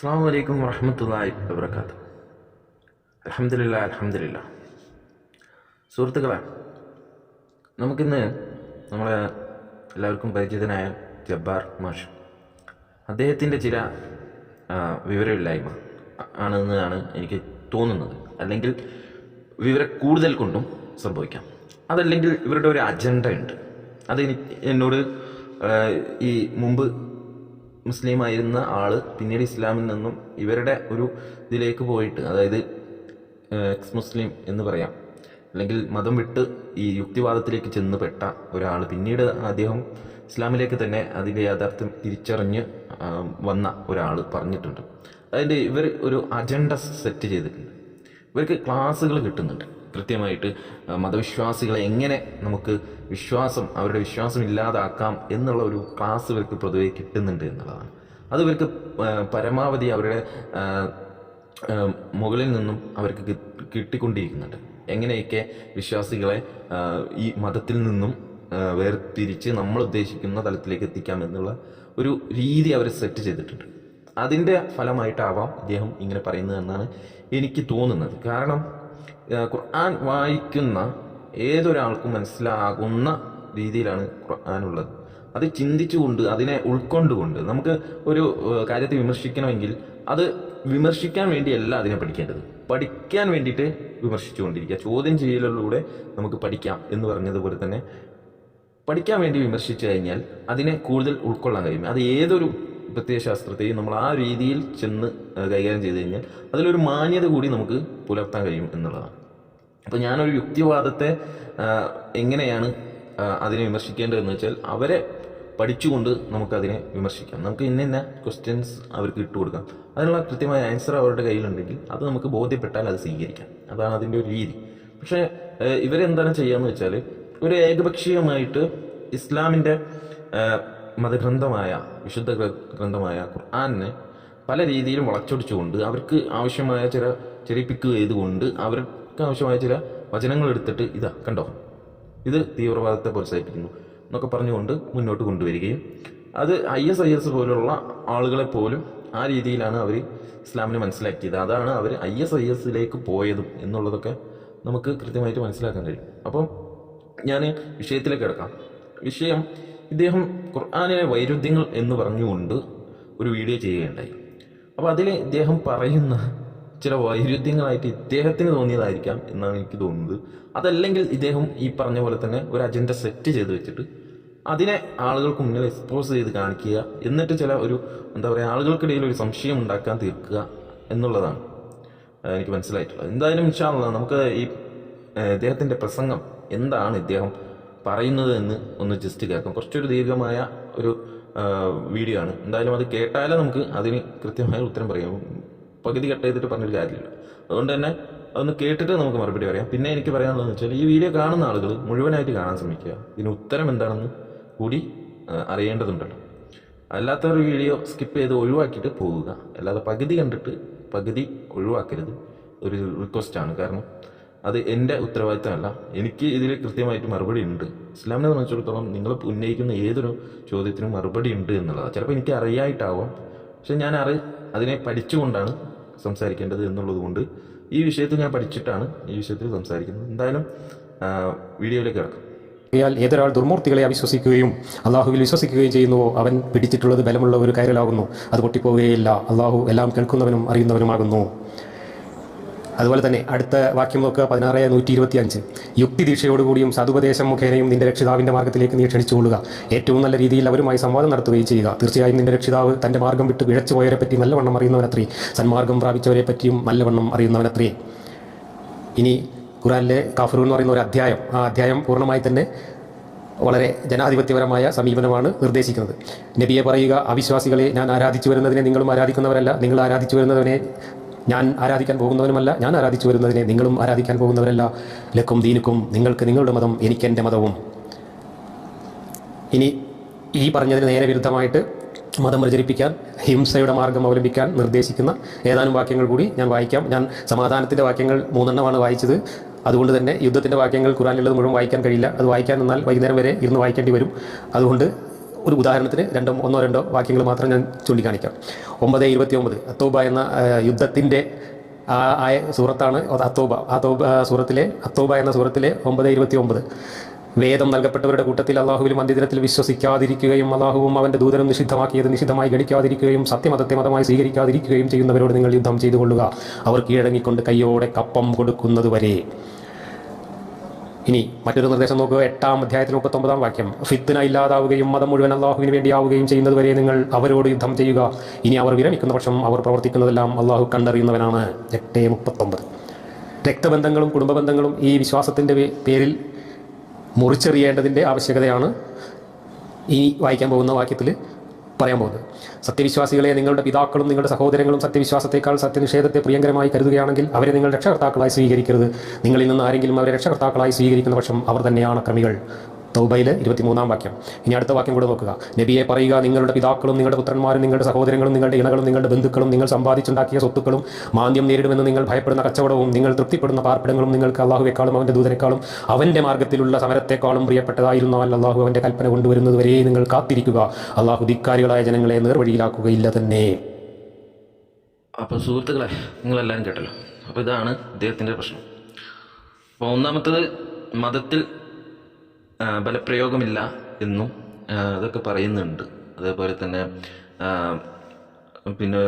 അസ്സാം വലൈക്കും വറഹമത്തല്ലാഹി വബർക്കാത്തു അലഹമില്ല അലഹമില്ല സുഹൃത്തുക്കളെ നമുക്കിന്ന് നമ്മളെ എല്ലാവർക്കും പരിചിതനായ ജബ്ബാർ മാഷ് അദ്ദേഹത്തിന്റെ ചില വിവരമില്ലായ്മ ആണെന്നാണ് എനിക്ക് തോന്നുന്നത്. അല്ലെങ്കിൽ വിവര കൂടുതൽ കൊണ്ടും സംഭവിക്കാം. അതല്ലെങ്കിൽ ഇവരുടെ ഒരു അജണ്ട ഉണ്ട് അത് എന്നോട് ഈ മുമ്പ് മുസ്ലിം ആയിരുന്ന ആൾ പിന്നീട് ഇസ്ലാമിൽ നിന്നും ഇവരുടെ ഒരു ഇതിലേക്ക് പോയിട്ട് അതായത് എക്സ് മുസ്ലിം എന്ന് പറയാം അല്ലെങ്കിൽ മതം വിട്ട് ഈ യുക്തിവാദത്തിലേക്ക് ചെന്ന് പെട്ട ഒരാൾ പിന്നീട് അദ്ദേഹം ഇസ്ലാമിലേക്ക് തന്നെ അതിന്റെ യാഥാർത്ഥ്യം തിരിച്ചറിഞ്ഞ് വന്ന ഒരാൾ പറഞ്ഞിട്ടുണ്ട്. അതിന്റെ ഇവർ ഒരു അജണ്ട സെറ്റ് ചെയ്തിട്ടുണ്ട്. ഇവർക്ക് ക്ലാസ്സുകൾ കിട്ടുന്നുണ്ട്. കൃത്യമായിട്ട് മതവിശ്വാസികളെ എങ്ങനെ നമുക്ക് വിശ്വാസം അവരുടെ വിശ്വാസം ഇല്ലാതാക്കാം എന്നുള്ള ഒരു ക്ലാസ് ഇവർക്ക് പൊതുവെ കിട്ടുന്നുണ്ട് എന്നുള്ളതാണ്. അത് ഇവർക്ക് പരമാവധി അവരുടെ മുകളിൽ നിന്നും അവർക്ക് കിട്ടിക്കൊണ്ടിരിക്കുന്നുണ്ട്. എങ്ങനെയൊക്കെ വിശ്വാസികളെ ഈ മതത്തിൽ നിന്നും വേർതിരിച്ച് നമ്മൾ ഉദ്ദേശിക്കുന്ന തലത്തിലേക്ക് എത്തിക്കാം എന്നുള്ള ഒരു രീതി അവർ സെറ്റ് ചെയ്തിട്ടുണ്ട്. അതിന്റെ ഫലമായിട്ടാവാം അദ്ദേഹം ഇങ്ങനെ പറയുന്നത് എന്നാണ് എനിക്ക് തോന്നുന്നത്. കാരണം ഖുർആൻ വായിക്കുന്ന ഏതൊരാൾക്കും മനസ്സിലാകുന്ന രീതിയിലാണ് ഖുർആൻ ഉള്ളത്. അത് ചിന്തിച്ചുകൊണ്ട് അതിനെ ഉൾക്കൊണ്ടുകൊണ്ട് നമുക്ക് ഒരു കാര്യത്തെ വിമർശിക്കണമെങ്കിൽ അത് വിമർശിക്കാൻ വേണ്ടിയല്ല അതിനെ പഠിക്കേണ്ടത്. പഠിക്കാൻ വേണ്ടിയിട്ട് വിമർശിച്ചുകൊണ്ടിരിക്കുക. ചോദ്യം ചെയ്യലിലൂടെ നമുക്ക് പഠിക്കാം എന്ന് പറഞ്ഞതുപോലെ തന്നെ പഠിക്കാൻ വേണ്ടി വിമർശിച്ചു കഴിഞ്ഞാൽ അതിനെ കൂടുതൽ ഉൾക്കൊള്ളാൻ കഴിയും. അത് ഏതൊരു പ്രത്യയശാസ്ത്രത്തെയും നമ്മൾ ആ രീതിയിൽ ചെന്ന് കൈകാര്യം ചെയ്ത് കഴിഞ്ഞാൽ അതിലൊരു മാന്യത കൂടി നമുക്ക് പുലർത്താൻ കഴിയും എന്നുള്ളതാണ്. അപ്പോൾ ഞാനൊരു യുക്തിവാദത്തെ എങ്ങനെയാണ് അതിനെ വിമർശിക്കേണ്ടതെന്ന് വെച്ചാൽ അവരെ പഠിച്ചുകൊണ്ട് നമുക്കതിനെ വിമർശിക്കാം. നമുക്ക് ഇന്ന ഇന്ന ക്വസ്റ്റ്യൻസ് അവർക്ക് ഇട്ട് കൊടുക്കാം. അതിനുള്ള കൃത്യമായ ആൻസർ അവരുടെ കയ്യിലുണ്ടെങ്കിൽ അത് നമുക്ക് ബോധ്യപ്പെട്ടാൽ അത് സ്വീകരിക്കാം. അതാണ് അതിന്റെ ഒരു രീതി. പക്ഷേ ഇവരെന്താണ് എന്ന് വെച്ചാൽ ഒരു ഏകപക്ഷീയമായിട്ട് ഇസ്ലാമിന്റെ മതഗ്രന്ഥമായ വിശുദ്ധ ഗ്ര- ഗ്രന്ഥമായ ഖുർആാനിനെ പല രീതിയിലും വളച്ചൊടിച്ചുകൊണ്ട് അവർക്ക് ആവശ്യമായ ചില ചെറിയ പിക്ക് ചെയ്തുകൊണ്ട് അവർക്ക് ആവശ്യമായ ചില വചനങ്ങൾ എടുത്തിട്ട് ഇതാ കണ്ടോ? ഇത് തീവ്രവാദത്തെ പ്രോത്സാഹിപ്പിക്കുന്നു എന്നൊക്കെ പറഞ്ഞുകൊണ്ട് മുന്നോട്ട് കൊണ്ടുവരികയും അത് ഐ എസ് ഐ എസ് പോലുള്ള ആളുകളെ പോലും ആ രീതിയിലാണ് അവർ ഇസ്ലാമിനെ മനസ്സിലാക്കിയത്. അതാണ് അവർ ഐ എസ് ഐ എസിലേക്ക് പോയതും എന്നുള്ളതൊക്കെ നമുക്ക് കൃത്യമായിട്ട് മനസ്സിലാക്കാൻ കഴിയും. അപ്പം ഞാൻ വിഷയത്തിലേക്ക് കിടക്കാം. വിഷയം ഇദ്ദേഹം ഖുർആാനിലെ വൈരുദ്ധ്യങ്ങൾ എന്ന് പറഞ്ഞുകൊണ്ട് ഒരു വീഡിയോ ചെയ്യുകയുണ്ടായി. അപ്പോൾ അതിൽ ഇദ്ദേഹം പറയുന്ന ചില വൈരുദ്ധ്യങ്ങളായിട്ട് ഇദ്ദേഹത്തിന് തോന്നിയതായിരിക്കാം എന്നാണ് എനിക്ക് തോന്നുന്നത്. അതല്ലെങ്കിൽ ഇദ്ദേഹം ഈ പറഞ്ഞ പോലെ തന്നെ ഒരു അജണ്ട സെറ്റ് ചെയ്ത് വെച്ചിട്ട് അതിനെ ആളുകൾക്ക് മുന്നിൽ എക്സ്പോസ് ചെയ്ത് കാണിക്കുക എന്നിട്ട് ചില ഒരു എന്താ പറയുക ആളുകൾക്കിടയിൽ ഒരു സംശയം ഉണ്ടാക്കാൻ തീർക്കുക എന്നുള്ളതാണ് എനിക്ക് മനസ്സിലായിട്ടുള്ളത്. എന്തായാലും ഇൻഷാല്ല നമുക്ക് ഈ ഇദ്ദേഹത്തിന്റെ പ്രസംഗം എന്താണ് ഇദ്ദേഹം പറയുന്നത് എന്ന് ഒന്ന് ജസ്റ്റ് കേൾക്കാം. കുറച്ചൊരു ദീർഘമായ ഒരു വീഡിയോ ആണ്. എന്തായാലും അത് കേട്ടാലേ നമുക്ക് അതിന് കൃത്യമായ ഉത്തരം പറയാം. പകുതി കട്ട് ചെയ്തിട്ട് പറഞ്ഞൊരു കാര്യമില്ല. അതുകൊണ്ട് തന്നെ അതൊന്ന് കേട്ടിട്ട് നമുക്ക് മറുപടി പറയാം. പിന്നെ എനിക്ക് പറയാനുള്ളതെന്ന് വെച്ചാൽ ഈ വീഡിയോ കാണുന്ന ആളുകൾ മുഴുവനായിട്ട് കാണാൻ ശ്രമിക്കുക. ഇതിന് ഉത്തരം എന്താണെന്ന് കൂടി അറിയേണ്ടതുണ്ടല്ലോ. അല്ലാത്ത ഒരു വീഡിയോ സ്കിപ്പ് ചെയ്ത് ഒഴിവാക്കിയിട്ട് പോവുക. അല്ലാതെ പകുതി കണ്ടിട്ട് പകുതി ഒഴിവാക്കരുത്. ഒരു റിക്വസ്റ്റാണ് കാരണം അത് എന്റെ ഉത്തരവാദിത്തമല്ല. എനിക്ക് ഇതിൽ കൃത്യമായിട്ട് മറുപടി ഉണ്ട്. ഇസ്ലാമിനെ സംബന്ധിച്ചിടത്തോളം നിങ്ങൾ ഉന്നയിക്കുന്ന ഏതൊരു ചോദ്യത്തിനും മറുപടി ഉണ്ട് എന്നുള്ളതാണ്. ചിലപ്പോൾ എനിക്ക് അറിയായിട്ടാവാം. പക്ഷെ ഞാൻ അറി അതിനെ പഠിച്ചുകൊണ്ടാണ് സംസാരിക്കേണ്ടത് എന്നുള്ളത് കൊണ്ട് ഈ വിഷയത്തിൽ ഞാൻ പഠിച്ചിട്ടാണ് ഈ വിഷയത്തിൽ സംസാരിക്കുന്നത്. എന്തായാലും വീഡിയോയിലേക്ക് കിടക്കാം. ആകയാൽ ഏതൊരാൾ ദുർമൂർത്തികളെ അവിശ്വസിക്കുകയും അള്ളാഹുവിൽ വിശ്വസിക്കുകയും ചെയ്യുന്നുവോ അവൻ പിടിച്ചിട്ടുള്ളത് ബലമുള്ള ഒരു കയറിലാകുന്നു. അത് പൊട്ടിപ്പോവുകയില്ല. അള്ളാഹു എല്ലാം കേൾക്കുന്നവനും അറിയുന്നവനുമാകുന്നു. അതുപോലെ തന്നെ അടുത്ത വാക്യം നോക്കുക പതിനാറ് നൂറ്റി ഇരുപത്തി അഞ്ച് യുക്തിദീക്ഷയോടുകൂടിയും സതുപദേശം മുഖേനയും നിന്റെ രക്ഷിതാവിന്റെ മാർഗത്തിലേക്ക് നീ ക്ഷണിച്ചുകൊള്ളുക. ഏറ്റവും നല്ല രീതിയിൽ അവരുമായി സംവാദം നടത്തുകയും ചെയ്യുക. തീർച്ചയായും നിന്റെ രക്ഷിതാവ് തന്റെ മാർഗം വിട്ട് വിഴച്ചു പോയവരെ പറ്റി നല്ലവണ്ണം അറിയുന്നവനത്രേ. സന്മാർഗം പ്രാപിച്ചവരെ പറ്റിയും നല്ലവണ്ണം അറിയുന്നവനത്രേ. ഇനി ഖുറാനിലെ കാഫറു എന്ന് പറയുന്ന ഒരു അധ്യായം. ആ അധ്യായം പൂർണമായി തന്നെ വളരെ ജനാധിപത്യപരമായ സമീപനമാണ് നിർദ്ദേശിക്കുന്നത്. നബിയെ പറയുക അവിശ്വാസികളെ ഞാൻ ആരാധിച്ചു വരുന്നതിനെ നിങ്ങളും ആരാധിക്കുന്നവരല്ല. നിങ്ങൾ ആരാധിച്ചു വരുന്നതിനെ ഞാൻ ആരാധിക്കാൻ പോകുന്നവനുമല്ല ഞാൻ ആരാധിച്ചു വരുന്നതിനെ നിങ്ങളും ആരാധിക്കാൻ പോകുന്നവരല്ല. ലക്കും ദീനുക്കും നിങ്ങൾക്ക് നിങ്ങളുടെ മതം എനിക്ക് എന്റെ മതവും. ഇനി ഈ പറഞ്ഞതിന് നേരെ വിരുദ്ധമായിട്ട് മതം പ്രചരിപ്പിക്കാൻ ഹിംസയുടെ മാർഗം അവലംബിക്കാൻ നിർദ്ദേശിക്കുന്ന ഏതാനും വാക്യങ്ങൾ കൂടി ഞാൻ വായിക്കാം. ഞാൻ സമാധാനത്തിന്റെ വാക്യങ്ങൾ മൂന്നെണ്ണമാണ് വായിച്ചത്. അതുകൊണ്ട് തന്നെ യുദ്ധത്തിന്റെ വാക്യങ്ങൾ ഖുറാനിലുള്ളത് മുഴുവൻ വായിക്കാൻ കഴിയില്ല. അത് വായിക്കാൻ നിന്നാൽ വൈകുന്നേരം വരെ ഇരുന്ന് വായിക്കേണ്ടി വരും. അതുകൊണ്ട് ഒരു ഉദാഹരണത്തിന് രണ്ടോ ഒന്നോ രണ്ടോ വാക്യങ്ങൾ മാത്രം ഞാൻ ചൂണ്ടിക്കാണിക്കാം. ഒമ്പത് ഇരുപത്തി ഒമ്പത് അത്തോബ എന്ന യുദ്ധത്തിന്റെ ആയ സൂറത്താണ് അത്തോബ അത്തോബ സൂറത്തിലെ അത്തോബ എന്ന സൂറത്തിലെ ഒമ്പത് ഇരുപത്തി ഒമ്പത് വേദം നൽകപ്പെട്ടവരുടെ കൂട്ടത്തിൽ അള്ളാഹുവിലും അന്ത്യദിനത്തിൽ വിശ്വസിക്കാതിരിക്കുകയും അള്ളാഹുവും അവന്റെ ദൂതനും നിഷിദ്ധമാക്കിയത് നിഷിദ്ധമായി ഗണിക്കാതിരിക്കുകയും സത്യമതത്തെ മതമായി സ്വീകരിക്കാതിരിക്കുകയും ചെയ്യുന്നവരോട് നിങ്ങൾ യുദ്ധം ചെയ്തു കൊള്ളുക അവർ കീഴടങ്ങിക്കൊണ്ട് കയ്യോടെ കപ്പം കൊടുക്കുന്നതുവരെ. ഇനി മറ്റൊരു നിർദ്ദേശം നോക്കുക. എട്ടാം അധ്യായത്തിൽ മുപ്പത്തൊമ്പതാം വാക്യം. ഫിത്തിന ഇല്ലാതാവുകയും മതം മുഴുവൻ അള്ളാഹുവിന് വേണ്ടിയാവുകയും ചെയ്യുന്നതുവരെ നിങ്ങൾ അവരോട് യുദ്ധം ചെയ്യുക. ഇനി അവർ വിരമിക്കുന്ന പക്ഷം അവർ പ്രവർത്തിക്കുന്നതെല്ലാം അള്ളാഹു കണ്ടറിയുന്നവനാണ്. എട്ട് മുപ്പത്തൊമ്പത്. രക്തബന്ധങ്ങളും കുടുംബബന്ധങ്ങളും ഈ വിശ്വാസത്തിന്റെ പേരിൽ മുറിച്ചെറിയേണ്ടതിന്റെ ആവശ്യകതയാണ് ഈ വായിക്കാൻ പോകുന്ന വാക്യത്തിൽ പറയാൻ പോകുന്നത്. സത്യവിശ്വാസികളെ നിങ്ങളുടെ പിതാക്കളും നിങ്ങളുടെ സഹോദരങ്ങളും സത്യവിശ്വാസത്തെക്കാൾ സത്യനിഷേധത്തെ പ്രിയങ്കരമായി കരുതുകയാണെങ്കിൽ അവരെ നിങ്ങൾ രക്ഷകർത്താക്കളായി സ്വീകരിക്കരുത്. നിങ്ങളിൽ നിന്ന് ആരെങ്കിലും അവരെ രക്ഷകർത്താക്കളായി സ്വീകരിക്കുന്ന പക്ഷം അവർ തന്നെയാണ് ക്രമികൾ തൗബയിൽ ഇരുപത്തിമൂന്നാം വാക്യം. ഇനി അടുത്ത വാക്യം കൂടെ നോക്കുക. നബിയെ പറയുക നിങ്ങളുടെ പിതാക്കളും നിങ്ങളുടെ പുത്രന്മാരും നിങ്ങളുടെ സഹോദരങ്ങളും നിങ്ങളുടെ ഇണകളും നിങ്ങളുടെ ബന്ധുക്കളും നിങ്ങൾ സമ്പാദിച്ചുണ്ടാക്കിയ സ്വത്തുക്കളും മാന്ദ്യം നേരിടുമെന്ന് നിങ്ങൾ ഭയപ്പെടുന്ന കച്ചവടവും നിങ്ങൾ തൃപ്തിപ്പെടുന്ന പാർപ്പിടങ്ങളും നിങ്ങൾക്ക് അള്ളാഹുവേക്കാളും അവന്റെ ദൂതനേക്കാളും അവന്റെ മാർഗത്തിലുള്ള സമരത്തെക്കാളും പ്രിയപ്പെട്ടതായിരുന്നാൽ അള്ളാഹു അവന്റെ കൽപ്പന കൊണ്ടുവരുന്നതുവരെ നിങ്ങൾ കാത്തിരിക്കുക. അള്ളാഹു ധിക്കാരികളായ ജനങ്ങളെ നേർവഴിയിലാക്കുകയില്ല തന്നെ. അപ്പോൾ സുഹൃത്തുക്കളെ നിങ്ങളെല്ലാവരും കേട്ടല്ലോ. അപ്പോൾ ഇതാണ് ഇദ്ദേഹത്തിന്റെ പ്രശ്നം. അപ്പോൾ ഒന്നാമത്തത് മതത്തിൽ ബലപ്രയോഗമില്ല എന്നും അതൊക്കെ പറയുന്നുണ്ട്. അതേപോലെ തന്നെ പിന്നെ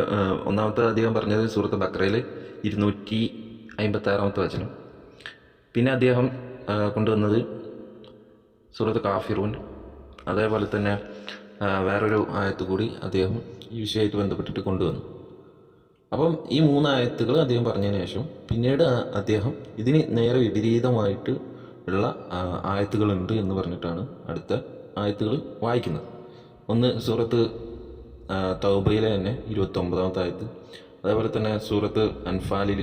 ഒന്നാമത്തെ അദ്ദേഹം പറഞ്ഞത് സൂറത്ത് ബക്രയിൽ ഇരുന്നൂറ്റി അമ്പത്താറാമത്തെ വചനം. പിന്നെ അദ്ദേഹം കൊണ്ടുവന്നത് സൂറത്ത് കാഫിറൂൻ. അതേപോലെ തന്നെ വേറൊരു ആയത്ത് കൂടി അദ്ദേഹം ഈ വിഷയമായിട്ട് ബന്ധപ്പെട്ടിട്ട് കൊണ്ടുവന്നു. അപ്പം ഈ മൂന്ന് ആയത്തുകൾ അദ്ദേഹം പറഞ്ഞതിന് ശേഷം പിന്നീട് അദ്ദേഹം ഇതിന് നേരെ വിപരീതമായിട്ട് ഉള്ള ആയത്തുകളുണ്ട് എന്ന് പറഞ്ഞിട്ടാണ് അടുത്ത ആയത്തുകൾ വായിക്കുന്നത്. ഒന്ന് സൂറത്ത് തൗബയിലെ തന്നെ ഇരുപത്തി ഒമ്പതാമത്തെ ആയത്ത്. അതേപോലെ തന്നെ സൂറത്ത് അൻഫാലിൽ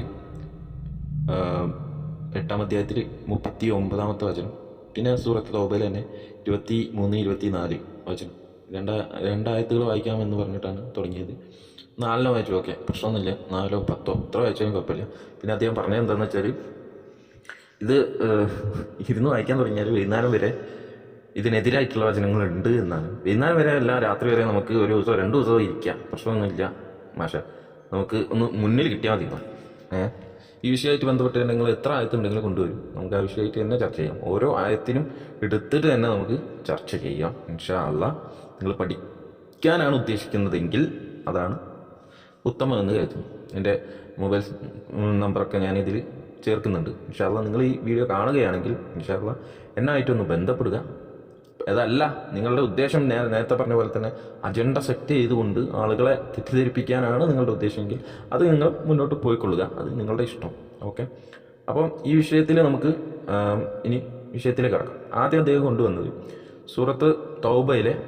എട്ടാം അധ്യായത്തിൽ മുപ്പത്തി ഒമ്പതാമത്തെ വചനം. പിന്നെ സൂറത്ത് തൗബയിൽ തന്നെ ഇരുപത്തി മൂന്ന് ഇരുപത്തി നാല് വചനം. രണ്ടാ രണ്ടായത്തുകൾ വായിക്കാമെന്ന് പറഞ്ഞിട്ടാണ് തുടങ്ങിയത്. നാലിനോ വായിച്ചു ഓക്കെ പ്രശ്നമൊന്നുമില്ല. നാലോ പത്തോ എത്ര വായിച്ചാലും കുഴപ്പമില്ല. പിന്നെ അദ്ദേഹം പറഞ്ഞത് എന്താണെന്ന് വെച്ചാൽ ഇത് ഇരുന്ന് വായിക്കാൻ തുടങ്ങിയാൽ വൈകുന്നേരം വരെ ഇതിനെതിരായിട്ടുള്ള വചനങ്ങളുണ്ട് എന്നാണ്. വൈകുന്നേരം വരെ അല്ല രാത്രി വരെ നമുക്ക് ഒരു ദിവസം രണ്ട് ദിവസം ഇരിക്കാം. പ്രശ്നമൊന്നുമില്ല മാഷ. നമുക്ക് ഒന്ന് മുന്നിൽ കിട്ടിയാൽ മതി ഏഹ് ഈ വിഷയമായിട്ട് ബന്ധപ്പെട്ട് നിങ്ങൾ എത്ര ആയത്തുണ്ടെങ്കിലും കൊണ്ടുവരും. നമുക്ക് ആ വിഷയമായിട്ട് തന്നെ ചർച്ച ചെയ്യാം. ഓരോ ആയത്തിനും എടുത്തിട്ട് തന്നെ നമുക്ക് ചർച്ച ചെയ്യാം. ഇൻഷാ അല്ല നിങ്ങൾ പഠിക്കാനാണ് ഉദ്ദേശിക്കുന്നതെങ്കിൽ അതാണ് ഉത്തമമെന്ന് കരുതുന്നു. എന്റെ മൊബൈൽ നമ്പറൊക്കെ ഞാനിതിൽ ചേർക്കുന്നുണ്ട്. ഇൻഷാല്ല നിങ്ങൾ ഈ വീഡിയോ കാണുകയാണെങ്കിൽ ഇൻഷാല്ല എന്നായിട്ടൊന്ന് ബന്ധപ്പെടുക. അതല്ല നിങ്ങളുടെ ഉദ്ദേശം നേരത്തെ പറഞ്ഞ പോലെ തന്നെ അജണ്ട സെറ്റ് ചെയ്തുകൊണ്ട് ആളുകളെ തെറ്റിദ്ധരിപ്പിക്കാനാണ് നിങ്ങളുടെ ഉദ്ദേശമെങ്കിൽ അത് നിങ്ങൾ മുന്നോട്ട് പോയിക്കൊള്ളുക. അത് നിങ്ങളുടെ ഇഷ്ടം. ഓക്കെ? അപ്പം ഈ വിഷയത്തിൽ നമുക്ക് ഇനി വിഷയത്തിലേക്ക് കിടക്കാം. ആദ്യം അദ്ദേഹം കൊണ്ടുവന്നത് സൂറത്ത് തൗബയിലെ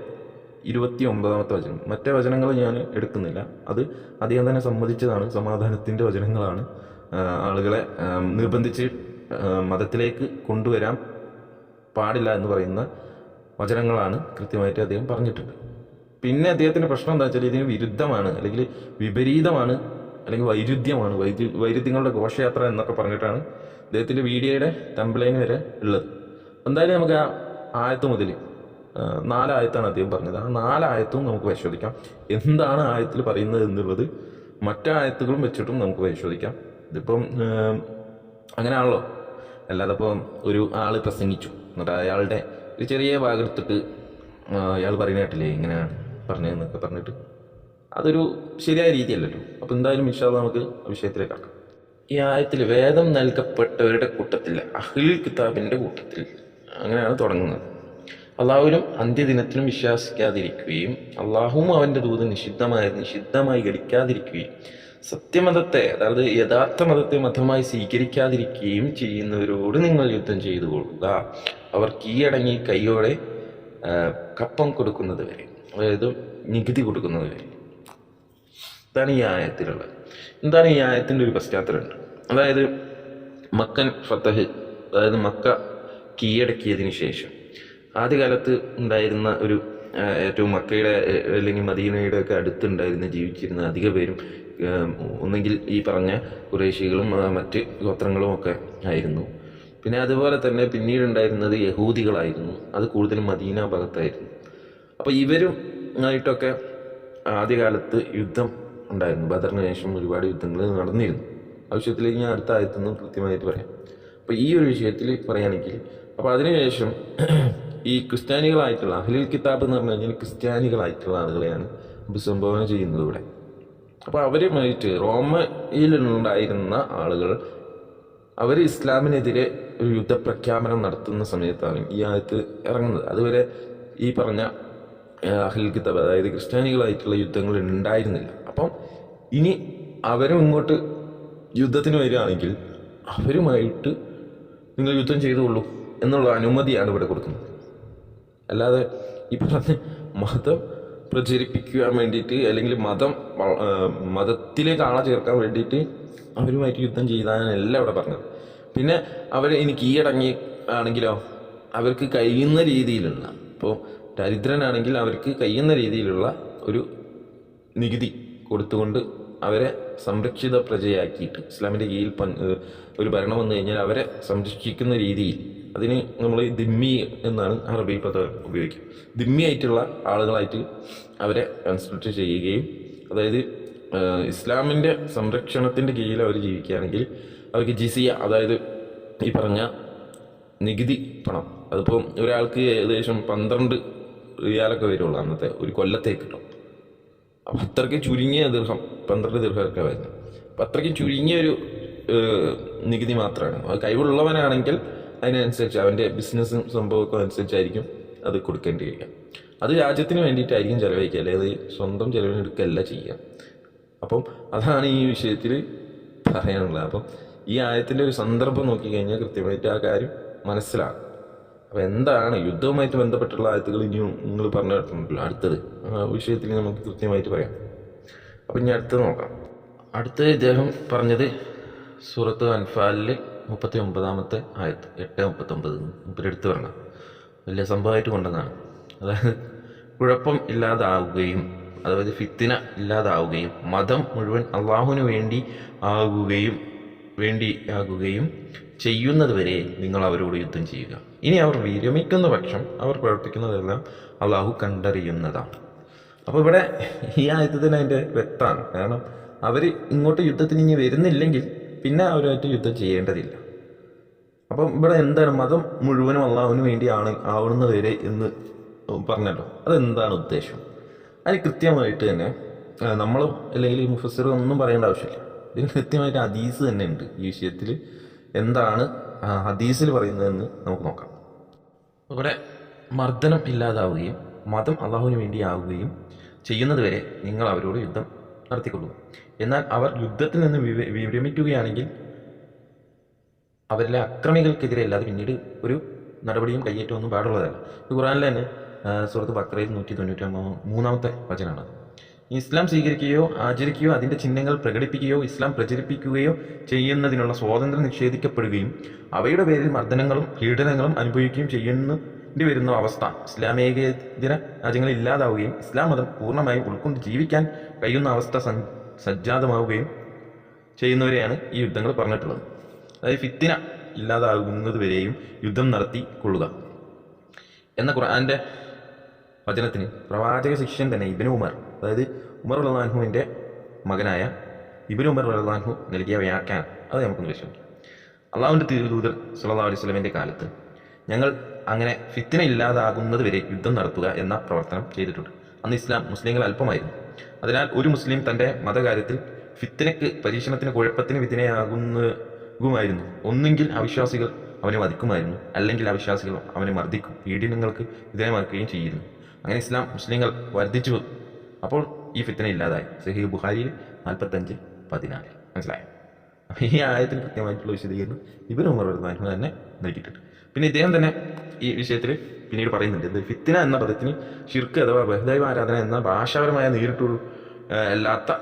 ഇരുപത്തി ഒമ്പതാമത്തെ വചനം. മറ്റേ വചനങ്ങൾ ഞാൻ എടുക്കുന്നില്ല. അത് അദ്ദേഹം തന്നെ സമ്മതിച്ചതാണ്. സമാധാനത്തിന്റെ വചനങ്ങളാണ്. ആളുകളെ നിർബന്ധിച്ച് മതത്തിലേക്ക് കൊണ്ടുവരാൻ പാടില്ല എന്ന് പറയുന്ന വചനങ്ങളാണ് കൃത്യമായിട്ട് അദ്ദേഹം പറഞ്ഞിട്ടുണ്ട്. പിന്നെ അദ്ദേഹത്തിന്റെ പ്രശ്നം എന്താ വെച്ചാൽ ഇതിന് വിരുദ്ധമാണ് അല്ലെങ്കിൽ വിപരീതമാണ് അല്ലെങ്കിൽ വൈരുദ്ധ്യമാണ് വൈദ്യു വൈരുദ്ധ്യങ്ങളുടെ ഘോഷയാത്ര എന്നൊക്കെ പറഞ്ഞിട്ടാണ് അദ്ദേഹത്തിന്റെ വീഡിയോയുടെ തമ്പ്ലൈൻ വരെ ഉള്ളത്. എന്തായാലും നമുക്ക് ആ ആയത്ത് മുതൽ നാലായത്താണ് അദ്ദേഹം പറഞ്ഞത്. ആ നാലായത്തും നമുക്ക് പരിശോധിക്കാം. എന്താണ് ആയത്തിൽ പറയുന്നത് എന്നുള്ളത് മറ്റായത്തുകളും വെച്ചിട്ടും നമുക്ക് പരിശോധിക്കാം. ഇതിപ്പം അങ്ങനെയാണല്ലോ. അല്ലാതെ ഇപ്പം ഒരു ആൾ പ്രസംഗിച്ചു. എന്നിട്ട് അയാളുടെ ഒരു ചെറിയ ഭാഗം എടുത്തിട്ട് അയാൾ പറയുന്ന കേട്ടില്ലേ ഇങ്ങനെയാണ് പറഞ്ഞതെന്നൊക്കെ പറഞ്ഞിട്ട്. അതൊരു ശരിയായ രീതിയല്ലല്ലോ അപ്പോൾ എന്തായാലും ഇൻഷാല്ല നമുക്ക് വിഷയത്തിലേക്ക് കടക്കാം. ഈ ആയത്തിൽ വേദം നൽകപ്പെട്ടവരുടെ കൂട്ടത്തിൽ അഹിൽ കിതാബിന്റെ കൂട്ടത്തിൽ അങ്ങനെയാണ് തുടങ്ങുന്നത്. അള്ളാഹുവിനും അന്ത്യദിനത്തിലും വിശ്വസിക്കാതിരിക്കുകയും അള്ളാഹുവും അവന്റെ ദൂത് നിഷിദ്ധമായ നിഷിദ്ധമായി ഗണിക്കാതിരിക്കുകയും സത്യമതത്തെ അതായത് യഥാർത്ഥ മതത്തെ മതമായി സ്വീകരിക്കാതിരിക്കുകയും ചെയ്യുന്നവരോട് നിങ്ങൾ യുദ്ധം ചെയ്തു കൊള്ളുക. അവർ കീഴടങ്ങി കൈയോടെ കപ്പം കൊടുക്കുന്നത് വരെ അതായത് നികുതി കൊടുക്കുന്നത് വരെ. ഇതാണ് ഈ ആയത്തിലുള്ളത്. എന്താണ് ഈ ആയത്തിന്റെ ഒരു പശ്ചാത്തലമുണ്ട് അതായത് മക്കൻ ഫത്തഹ് അതായത് മക്ക കീഴടക്കിയതിന് ശേഷം ആദ്യകാലത്ത് ഉണ്ടായിരുന്ന ഒരു ഏറ്റവും മക്കയുടെ അല്ലെങ്കിൽ മദീനയുടെ ഒക്കെ അടുത്തുണ്ടായിരുന്ന ജീവിച്ചിരുന്ന അധിക പേരും ഒന്നെങ്കിൽ ഈ പറഞ്ഞ കുറേശികളും മറ്റ് ഗോത്രങ്ങളും ഒക്കെ ആയിരുന്നു. പിന്നെ അതുപോലെ തന്നെ പിന്നീട് ഉണ്ടായിരുന്നത് യഹൂദികളായിരുന്നു. അത് കൂടുതലും മദീന ഭാഗത്തായിരുന്നു. അപ്പോൾ ഇവരും ആയിട്ടൊക്കെ ആദ്യകാലത്ത് യുദ്ധം ഉണ്ടായിരുന്നു. ബദറിന് ശേഷം ഒരുപാട് യുദ്ധങ്ങൾ നടന്നിരുന്നു. ആ വിഷയത്തിലേക്ക് ഞാൻ അടുത്ത ആയത്തുനിന്ന് കൃത്യമായിട്ട് പറയാം. അപ്പോൾ ഈ ഒരു വിഷയത്തിൽ പറയുകയാണെങ്കിൽ അപ്പോൾ അതിനുശേഷം ഈ ക്രിസ്ത്യാനികളായിട്ടുള്ള അഹ്ലിൽ കിതാബ് എന്ന് പറഞ്ഞു കഴിഞ്ഞാൽ ക്രിസ്ത്യാനികളായിട്ടുള്ള ആളുകളെയാണ് അഭിസംബോധന ചെയ്യുന്നത് ഇവിടെ. അപ്പോൾ അവരുമായിട്ട് റോമയിലുണ്ടായിരുന്ന ആളുകൾ അവർ ഇസ്ലാമിനെതിരെ ഒരു യുദ്ധപ്രഖ്യാപനം നടത്തുന്ന സമയത്താണ് ഈ ആയത്ത് ഇറങ്ങുന്നത്. അതുവരെ ഈ പറഞ്ഞ അഹിൽ കിതാബ് അതായത് ക്രിസ്ത്യാനികളായിട്ടുള്ള യുദ്ധങ്ങൾ ഉണ്ടായിരുന്നില്ല. അപ്പം ഇനി അവരും ഇങ്ങോട്ട് യുദ്ധത്തിന് വരികയാണെങ്കിൽ അവരുമായിട്ട് നിങ്ങൾ യുദ്ധം ചെയ്തുകൊള്ളൂ എന്നുള്ള അനുമതിയാണ് ഇവിടെ കൊടുക്കുന്നത്. അല്ലാതെ ഈ പറഞ്ഞ മതം പ്രചരിപ്പിക്കുവാൻ വേണ്ടിയിട്ട് അല്ലെങ്കിൽ മതം മതത്തിലേക്ക് ആളെ ചേർക്കാൻ വേണ്ടിയിട്ട് അവരുമായിട്ട് യുദ്ധം ചെയ്താനല്ല ഇവിടെ പറഞ്ഞത്. പിന്നെ അവർ ഇനി കീഴടങ്ങി ആണെങ്കിലോ അവർക്ക് കഴിയുന്ന രീതിയിലുള്ള ഇപ്പോൾ ദരിദ്രനാണെങ്കിൽ അവർക്ക് കഴിയുന്ന രീതിയിലുള്ള ഒരു നികുതി കൊടുത്തുകൊണ്ട് അവരെ സംരക്ഷിത പ്രജയാക്കിയിട്ട് ഇസ്ലാമിന്റെ കീഴിൽ ഒരു ഭരണം വന്നു കഴിഞ്ഞാൽ അവരെ സംരക്ഷിക്കുന്ന രീതിയിൽ അതിന് നമ്മൾ ദിമ്മി എന്നാണ് അറബി പദം ഉപയോഗിക്കുക. ദിമ്മി ആയിട്ടുള്ള ആളുകളായിട്ട് അവരെ കൺസ്ട്രക്ട് ചെയ്യുകയും അതായത് ഇസ്ലാമിന്റെ സംരക്ഷണത്തിന്റെ കീഴിൽ അവർ ജീവിക്കുകയാണെങ്കിൽ അവർക്ക് ജിസിയ അതായത് ഈ പറഞ്ഞ നികുതി പണം അതിപ്പോൾ ഒരാൾക്ക് ഏകദേശം പന്ത്രണ്ട് റിയാലൊക്കെ വരുള്ളൂ അന്നത്തെ ഒരു കൊല്ലത്തേക്ക് കിട്ടും അപ്പം അത്രയ്ക്ക് ചുരുങ്ങിയ ദീർഘം പന്ത്രണ്ട് ദീർഘമൊക്കെ വരുന്നത്. അപ്പം അത്രയ്ക്ക് ചുരുങ്ങിയ ഒരു നികുതി മാത്രമാണ്. കഴിവുള്ളവനാണെങ്കിൽ അതിനനുസരിച്ച് അവന്റെ ബിസിനസ്സും സംഭവമൊക്കെ അനുസരിച്ചായിരിക്കും അത് കൊടുക്കേണ്ടി വരിക. അത് രാജ്യത്തിന് വേണ്ടിയിട്ടായിരിക്കും ചിലവഴിക്കുക. അല്ലെങ്കിൽ സ്വന്തം ചിലവിനെടുക്കല്ല ചെയ്യുക. അപ്പം അതാണ് ഈ വിഷയത്തിൽ പറയാനുള്ളത്. അപ്പം ഈ ആയത്തിന്റെ ഒരു സന്ദർഭം നോക്കിക്കഴിഞ്ഞാൽ കൃത്യമായിട്ട് ആ കാര്യം മനസ്സിലാകും. അപ്പോൾ എന്താണ് യുദ്ധവുമായിട്ട് ബന്ധപ്പെട്ടുള്ള ആയത്തുകൾ ഇനിയും നിങ്ങൾ പറഞ്ഞു കേട്ടിട്ടുണ്ടല്ലോ അടുത്തത്. ആ വിഷയത്തിൽ നമുക്ക് കൃത്യമായിട്ട് പറയാം. അപ്പം ഇനി അടുത്തത് നോക്കാം. അടുത്തത് ഇദ്ദേഹം പറഞ്ഞത് സൂറത്ത് അൻഫാലിൽ മുപ്പത്തി ഒമ്പതാമത്തെ ആയത്ത് എട്ട് മുപ്പത്തൊമ്പത് മുപ്പരെടുത്ത് വരണം വലിയ സംഭവമായിട്ട് കൊണ്ടുവന്നതാണ്. അതായത് കുഴപ്പം ഇല്ലാതാവുകയും അതായത് ഫിത്തിന ഇല്ലാതാവുകയും മതം മുഴുവൻ അള്ളാഹുവിന് വേണ്ടി ആകുകയും വേണ്ടി ആകുകയും ചെയ്യുന്നത് വരെ നിങ്ങൾ അവരോട് യുദ്ധം ചെയ്യുക. ഇനി അവർ വിരമിക്കുന്ന പക്ഷം അവർ പ്രവർത്തിക്കുന്നതെല്ലാം അള്ളാഹു കണ്ടറിയുന്നതാണ്. അപ്പോൾ ഇവിടെ ഈ ആയത്തിന് അതിന്റെ വ്യക്തമാണ് കാരണം അവർ ഇങ്ങോട്ട് യുദ്ധത്തിന് ഇനി വരുന്നില്ലെങ്കിൽ പിന്നെ അവരുമായിട്ട് യുദ്ധം ചെയ്യേണ്ടതില്ല. അപ്പം ഇവിടെ എന്താണ് മതം മുഴുവനും അള്ളാഹുവിന് വേണ്ടിയാണ് വരെ എന്ന് പറഞ്ഞല്ലോ. അതെന്താണ് ഉദ്ദേശം? അതിന് കൃത്യമായിട്ട് തന്നെ നമ്മൾ അല്ലെങ്കിൽ ഈ മുഫസർ ഒന്നും പറയേണ്ട ആവശ്യമില്ല. ഇതിന് കൃത്യമായിട്ട് ഹദീസ് തന്നെ ഉണ്ട് ഈ വിഷയത്തിൽ. എന്താണ് ഹദീസിൽ പറയുന്നതെന്ന് നമുക്ക് നോക്കാം. ഇവിടെ മർദ്ദനം ഇല്ലാതാവുകയും മതം അള്ളാഹുവിന് വേണ്ടിയാവുകയും ചെയ്യുന്നത് വരെ നിങ്ങൾ അവരോട് യുദ്ധം നടത്തിക്കൊള്ളുക. എന്നാൽ അവർ യുദ്ധത്തിൽ നിന്ന് വിരമിക്കുകയാണെങ്കിൽ അവരിലെ അക്രമികൾക്കെതിരെ അല്ലാതെ പിന്നീട് ഒരു നടപടിയും കയ്യേറ്റമൊന്നും പാടുള്ളതല്ല. ഇത് ഖുറാനിൽ തന്നെ സുഹൃത്ത് ബക്രയിൽ നൂറ്റി തൊണ്ണൂറ്റി മൂന്നാമത്തെ വചനമാണ്. ഇസ്ലാം സ്വീകരിക്കുകയോ ആചരിക്കുകയോ അതിന്റെ ചിഹ്നങ്ങൾ പ്രകടിപ്പിക്കുകയോ ഇസ്ലാം പ്രചരിപ്പിക്കുകയോ ചെയ്യുന്നതിനുള്ള സ്വാതന്ത്ര്യം നിഷേധിക്കപ്പെടുകയും അവയുടെ പേരിൽ മർദ്ദനങ്ങളും പീഡനങ്ങളും അനുഭവിക്കുകയും ചെയ്യുന്നേണ്ടി വരുന്ന അവസ്ഥ. ഇസ്ലാമേകേതര രാജ്യങ്ങളിൽ ഇല്ലാതാവുകയും ഇസ്ലാം മതം പൂർണമായും ഉൾക്കൊണ്ട് ജീവിക്കാൻ കഴിയുന്ന അവസ്ഥ സജ്ജാതമാവുകയും ചെയ്യുന്നവരെയാണ് ഈ യുദ്ധങ്ങൾ പറഞ്ഞിട്ടുള്ളത്. അതായത് ഫിത്തിന ഇല്ലാതാകുന്നത് വരെയും യുദ്ധം നടത്തി കൊള്ളുക എന്ന ഖുർആന്റെ വചനത്തിന് പ്രവാചക ശിഷ്യൻ തന്നെ ഇബിന് ഉമർ അതായത് ഉമർ ഉള്ളാൻഹുവിന്റെ മകനായ ഇബിന് ഉമർ റഹ്ലാൻഹു നൽകിയ വ്യാഖ്യാനം. അത് നമുക്കൊന്ന് പരിശോധിക്കാം. അള്ളാഹുവിന്റെ തിരുദൂതർ സുല്ലാ അലൈഹി വസല്ലമയുടെ കാലത്ത് ഞങ്ങൾ അങ്ങനെ ഫിത്തിന ഇല്ലാതാകുന്നത് വരെ യുദ്ധം നടത്തുക എന്ന പ്രവർത്തനം ചെയ്തിട്ടുണ്ട്. അന്ന് ഇസ്ലാം മുസ്ലിങ്ങൾ അല്പമായിരുന്നു. അതിനാൽ ഒരു മുസ്ലിം തന്റെ മതകാര്യത്തിൽ ഫിത്തിനക്ക് പരീക്ഷണത്തിന് കുഴപ്പത്തിന് വിധേയമാകുന്നതുമായിരുന്നു ഒന്നുകിൽ അവിശ്വാസികൾ അവനെ വധിക്കുമായിരുന്നു. അല്ലെങ്കിൽ അവിശ്വാസികൾ അവനെ മർദ്ദിക്കും. പീഡനങ്ങൾക്ക് വിധേയമാക്കുകയും ചെയ്യുന്നു അങ്ങനെ ഇസ്ലാം മുസ്ലിങ്ങൾ വർദ്ധിച്ചു. അപ്പോൾ ഈ ഫിത്തിന ഇല്ലാതായി സഹി ബുഹാരിയിൽ നാൽപ്പത്തഞ്ച് പതിനാല്. മനസ്സിലായോ? അപ്പോൾ ഈ ആയത്തിന് കൃത്യമായിട്ടുള്ള വിശദീകരണം ഉമർ തന്നെ നൽകിയിട്ടുണ്ട്. പിന്നെ ഇദ്ദേഹം തന്നെ ഈ വിഷയത്തിൽ പിന്നീട് പറയുന്നുണ്ട്. എന്ത് ഫിത്തിന എന്ന പദത്തിന് ഷിർക്ക് അഥവാ ബഹുദൈവ ആരാധന എന്ന ഭാഷാപരമായ നേരിട്ടുള്ള അല്ലാത്ത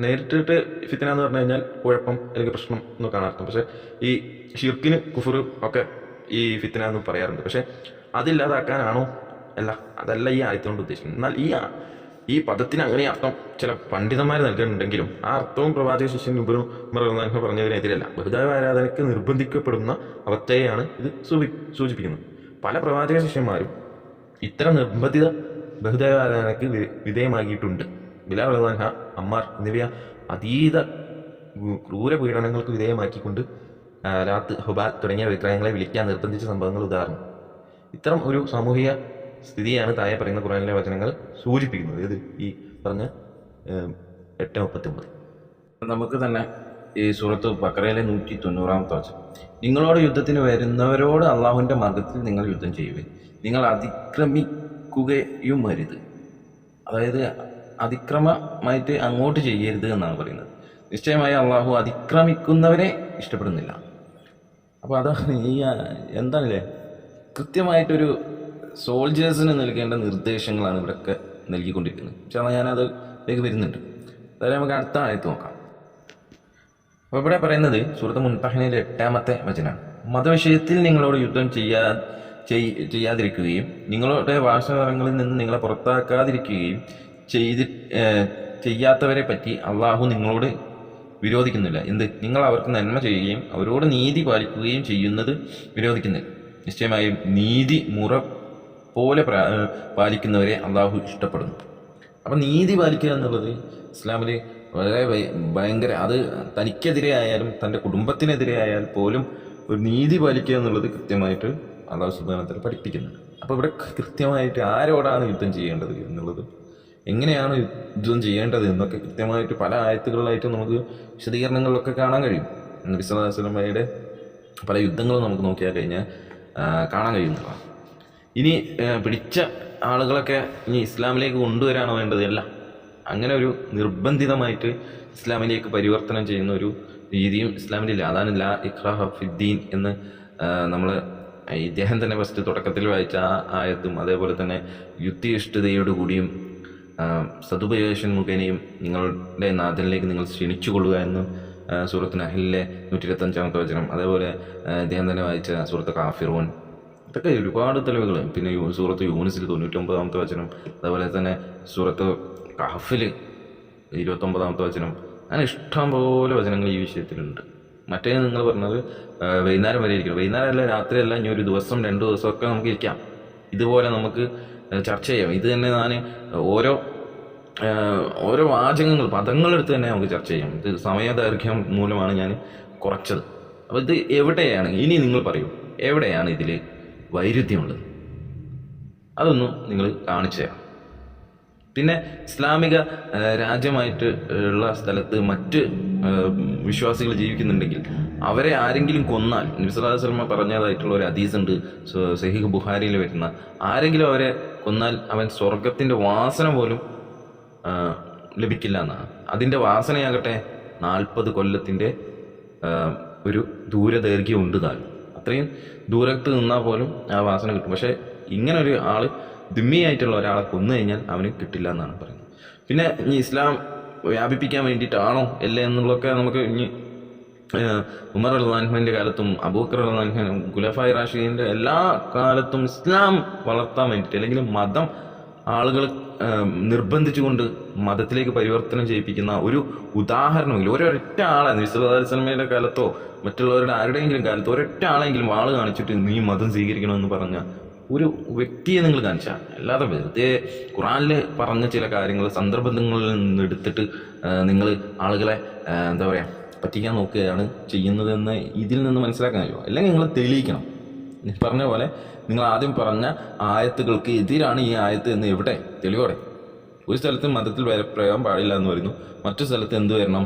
നേരിട്ടിട്ട് ഫിത്തിന എന്ന് പറഞ്ഞു കഴിഞ്ഞാൽ കുഴപ്പം അല്ലെങ്കിൽ പ്രശ്നം എന്നൊക്കെയാണ് അർത്ഥം. പക്ഷേ ഈ ഷിർക്കിന് കുഫർ ഒക്കെ ഈ ഫിത്തിന എന്ന് പറയാറുണ്ട്. പക്ഷേ അതില്ലാതാക്കാനാണോ അല്ല അതല്ല ഈ ആയത്തുകൊണ്ട് ഉദ്ദേശിക്കുന്നത്. എന്നാൽ ഈ ഈ പദത്തിന് അങ്ങനെ അർത്ഥം ചില പണ്ഡിതന്മാർ നൽകുന്നുണ്ടെങ്കിലും ആ അർത്ഥവും പ്രവാചക ശിഷ്യൻ ഉപരും പറഞ്ഞതിനെതിരല്ല ബഹുദൈവ ആരാധനയ്ക്ക് നിർബന്ധിക്കപ്പെടുന്ന അവസ്ഥയെയാണ് ഇത് സൂചി സൂചിപ്പിക്കുന്നത്. പല പ്രവാചക ശിഷ്യന്മാരും ഇത്തരം നിർബന്ധിത ബഹുദൈവ ആരാധനയ്ക്ക് വിധേയമാക്കിയിട്ടുണ്ട്. ബിലാൽ റഹ്മാൻ അമ്മാർ എന്നിവ അതീത ക്രൂര പീഡനങ്ങൾക്ക് വിധേയമാക്കിക്കൊണ്ട് രാത്ത് ഹുബാൽ തുടങ്ങിയ വിഗ്രഹങ്ങളെ വിളിക്കാൻ നിർബന്ധിച്ച സംഭവങ്ങൾ ഉദാഹരണം. ഇത്തരം ഒരു സാമൂഹിക സ്ഥിതിയാണ് താഴെ പറയുന്ന ഖുറാനിലെ വചനങ്ങൾ സൂചിപ്പിക്കുന്നത്. ഏത്? ഈ പറഞ്ഞ എട്ട് മുപ്പത്തൊമ്പത് നമുക്ക് തന്നെ ഈ സൂറത്ത് ബക്രയിലെ നൂറ്റി തൊണ്ണൂറാമത്തെ വചനം. നിങ്ങളോട് യുദ്ധത്തിന് വരുന്നവരോട് അള്ളാഹുവിന്റെ മാർഗത്തിൽ നിങ്ങൾ യുദ്ധം ചെയ്യുക നിങ്ങൾ അതിക്രമിക്കുകയും വരുത് അതായത് അതിക്രമമായിട്ട് അങ്ങോട്ട് ചെയ്യരുത് എന്നാണ് പറയുന്നത്. നിശ്ചയമായി അള്ളാഹു അതിക്രമിക്കുന്നവരെ ഇഷ്ടപ്പെടുന്നില്ല. അപ്പോൾ അതാണ് ഈ എന്താണല്ലേ? കൃത്യമായിട്ടൊരു സോൾജേഴ്സിന് നൽകേണ്ട നിർദ്ദേശങ്ങളാണ് ഇവിടെയൊക്കെ നൽകിക്കൊണ്ടിരിക്കുന്നത്. പക്ഷേ ഞാനത് ഇതിലേക്ക് വരുന്നുണ്ട്. അതായത് നമുക്ക് അടുത്ത ആയത്ത് നോക്കാം. അപ്പോൾ ഇവിടെ പറയുന്നത് സുഹൃത്ത് മുൻതഹനയിലെ എട്ടാമത്തെ വചനാണ് മതവിഷയത്തിൽ നിങ്ങളോട് യുദ്ധം ചെയ്യാ ചെയ്യാതിരിക്കുകയും നിങ്ങളുടെ വാസനങ്ങളിൽ നിന്ന് നിങ്ങളെ പുറത്താക്കാതിരിക്കുകയും ചെയ്തി ചെയ്യാത്തവരെ പറ്റി അള്ളാഹു നിങ്ങളോട് വിരോധിക്കുന്നില്ല. എന്ത്? നിങ്ങൾ അവർക്ക് നന്മ ചെയ്യുകയും അവരോട് നീതി പാലിക്കുകയും ചെയ്യുന്നത് വിരോധിക്കുന്നില്ല. നിശ്ചയമായും നീതി മുറ പോലെ പാലിക്കുന്നവരെ അള്ളാഹു ഇഷ്ടപ്പെടുന്നു. അപ്പം നീതി പാലിക്കുക എന്നുള്ളത് ഇസ്ലാമിൽ വളരെ ഭയ- ഭയങ്കര അത് തനിക്കെതിരെ ആയാലും തന്റെ കുടുംബത്തിനെതിരെ ആയാൽ പോലും ഒരു നീതി പാലിക്കുക എന്നുള്ളത് കൃത്യമായിട്ട് അള്ളാഹു സുബാനത്തിൽ പഠിപ്പിക്കുന്നുണ്ട്. അപ്പോൾ ഇവിടെ കൃത്യമായിട്ട് ആരോടാണ് യുദ്ധം ചെയ്യേണ്ടത് എന്നുള്ളത് എങ്ങനെയാണ് യുദ്ധം ചെയ്യേണ്ടത് എന്നൊക്കെ കൃത്യമായിട്ട് പല ആയത്തുകളിലായിട്ട് നമുക്ക് വിശദീകരണങ്ങളിലൊക്കെ കാണാൻ കഴിയും. നബി സല്ലല്ലാഹു അലൈഹി വസല്ലമയുടെ പല യുദ്ധങ്ങളും നമുക്ക് നോക്കിയാൽ കഴിഞ്ഞാൽ കാണാൻ കഴിയുന്നതാണ്. ഇനി പിടിച്ച ആളുകളൊക്കെ ഇനി ഇസ്ലാമിലേക്ക് കൊണ്ടുവരാണ് വേണ്ടത്? അല്ല. അങ്ങനെ ഒരു നിർബന്ധിതമായിട്ട് ഇസ്ലാമിലേക്ക് പരിവർത്തനം ചെയ്യുന്ന ഒരു രീതിയും ഇസ്ലാമിലില്ല അതാണ് ലാ ഇഖ്റാഹ ഫിദ്ദീൻ എന്ന് നമ്മൾ ഇദ്ദേഹം തന്നെ ഫസ്റ്റ് തുടക്കത്തിൽ വായിച്ച ആ ആയത്തും അതേപോലെ തന്നെ യുക്തിയിഷ്ഠതയോടുകൂടിയും സതുപയോഗശൻ മുഖേനയും നിങ്ങളുടെ നാഥനിലേക്ക് നിങ്ങൾ ക്ഷണിച്ചു കൊള്ളുക എന്ന് സൂറത്ത് നഹലിലെ നൂറ്റി ഇരുപത്തഞ്ചാമത്തെ വചനം. അതേപോലെ ഇദ്ദേഹം തന്നെ വായിച്ച സൂറത്ത് കാഫിറോൻ. ഇതൊക്കെ ഒരുപാട് തെളിവുകൾ പിന്നെ സൂറത്ത് യൂണിസിൽ തൊണ്ണൂറ്റൊമ്പതാമത്തെ വചനം അതുപോലെ തന്നെ സൂറത്ത് കഹഫിൽ ഇരുപത്തൊമ്പതാമത്തെ വചനം. അങ്ങനെ ഇഷ്ടം പോലെ വചനങ്ങൾ ഈ വിഷയത്തിലുണ്ട്. മറ്റേ നിങ്ങൾ പറഞ്ഞത് വൈകുന്നേരം വരെ ഇരിക്കണം. വൈകുന്നേരം അല്ല രാത്രിയല്ല ഇനി ഒരു ദിവസം രണ്ട് ദിവസമൊക്കെ നമുക്ക് ഇരിക്കാം. ഇതുപോലെ നമുക്ക് ചർച്ച ചെയ്യാം. ഇത് തന്നെ ഞാൻ ഓരോ ഓരോ വാചകങ്ങൾ പദങ്ങളെടുത്ത് തന്നെ നമുക്ക് ചർച്ച ചെയ്യാം. ഇത് സമയദൈർഘ്യം മൂലമാണ് ഞാൻ കുറച്ചത്. അപ്പോൾ ഇത് എവിടെയാണ്? ഇനി നിങ്ങൾ പറയൂ. എവിടെയാണ് ഇതിൽ വൈരുദ്ധ്യമുള്ളത്. അതൊന്നും നിങ്ങൾ കാണിച്ചു തരാം. പിന്നെ ഇസ്ലാമിക രാജ്യമായിട്ട് ഉള്ള സ്ഥലത്ത് മറ്റ് വിശ്വാസികൾ ജീവിക്കുന്നുണ്ടെങ്കിൽ അവരെ ആരെങ്കിലും കൊന്നാൽ നബിസ്വല്ലാ സ്വലമ പറഞ്ഞതായിട്ടുള്ള ഒരു ഹദീസ് ഉണ്ട് സ- സഹീഹ് ബുഹാരിയിൽ വരുന്ന. ആരെങ്കിലും അവരെ കൊന്നാൽ അവൻ സ്വർഗത്തിന്റെ വാസന പോലും ലഭിക്കില്ല എന്നാണ്. അതിന്റെ വാസനയാകട്ടെ നാൽപ്പത് കൊല്ലത്തിന്റെ ഒരു ദൂരദൈർഘ്യം ഉണ്ട് താനും. അത്രയും ദൂരത്ത് നിന്നാൽ പോലും ആ വാസന കിട്ടും. പക്ഷേ ഇങ്ങനെ ഒരു ആൾ ദിമ്മിയായിട്ടുള്ള ഒരാളെ കൊന്നു കഴിഞ്ഞാൽ അവന് കിട്ടില്ല എന്നാണ് പറയുന്നത്. പിന്നെ ഇനി ഇസ്ലാം വ്യാപിപ്പിക്കാൻ വേണ്ടിയിട്ടാണോ അല്ലേ എന്നുള്ളതൊക്കെ നമുക്ക് ഇനി ഉമർ റഹ്മാന്റെ കാലത്തും അബൂക്കർ റഹ്മാൻ ഗുലഫായ് റാഷിദിന്റെ എല്ലാ കാലത്തും ഇസ്ലാം വളർത്താൻ വേണ്ടിയിട്ട് അല്ലെങ്കിൽ മതം ആളുകൾ നിർബന്ധിച്ചുകൊണ്ട് മതത്തിലേക്ക് പരിവർത്തനം ചെയ്യിപ്പിക്കുന്ന ഒരു ഉദാഹരണമെങ്കിലും ഒരൊറ്റ ആളെ നിസ്ലാസ്ലമയുടെ കാലത്തോ മറ്റുള്ളവരുടെ ആരുടെയെങ്കിലും കാലത്ത് ഒരൊറ്റ ആളെങ്കിലും വാൾ കാണിച്ചിട്ട് നീ മതം സ്വീകരിക്കണമെന്ന് പറഞ്ഞ ഒരു വ്യക്തിയെ നിങ്ങൾ കാണിച്ചാൽ അല്ലാതെ വെറുതെ ഖുറാനിൽ പറഞ്ഞ ചില കാര്യങ്ങൾ സന്ദർഭങ്ങളിൽ നിന്ന് എടുത്തിട്ട് നിങ്ങൾ ആളുകളെ എന്താ പറയുക പറ്റിക്കാൻ നോക്കുകയാണ് ചെയ്യുന്നതെന്ന് ഇതിൽ നിന്ന് മനസ്സിലാക്കാൻ കഴിയുമോ? അല്ലെങ്കിൽ നിങ്ങൾ തെളിയിക്കണം. പറഞ്ഞ പോലെ നിങ്ങൾ ആദ്യം പറഞ്ഞ ആയത്തുകൾക്ക് എതിരാണ് ഈ ആയത്ത് എന്ന് എവിടെ? തെളിവോടെ ഒരു സ്ഥലത്ത് മതത്തിൽ വരപ്രയോഗം പാടില്ല എന്ന് പറയുന്നു. മറ്റു സ്ഥലത്ത് എന്ത് വരണം?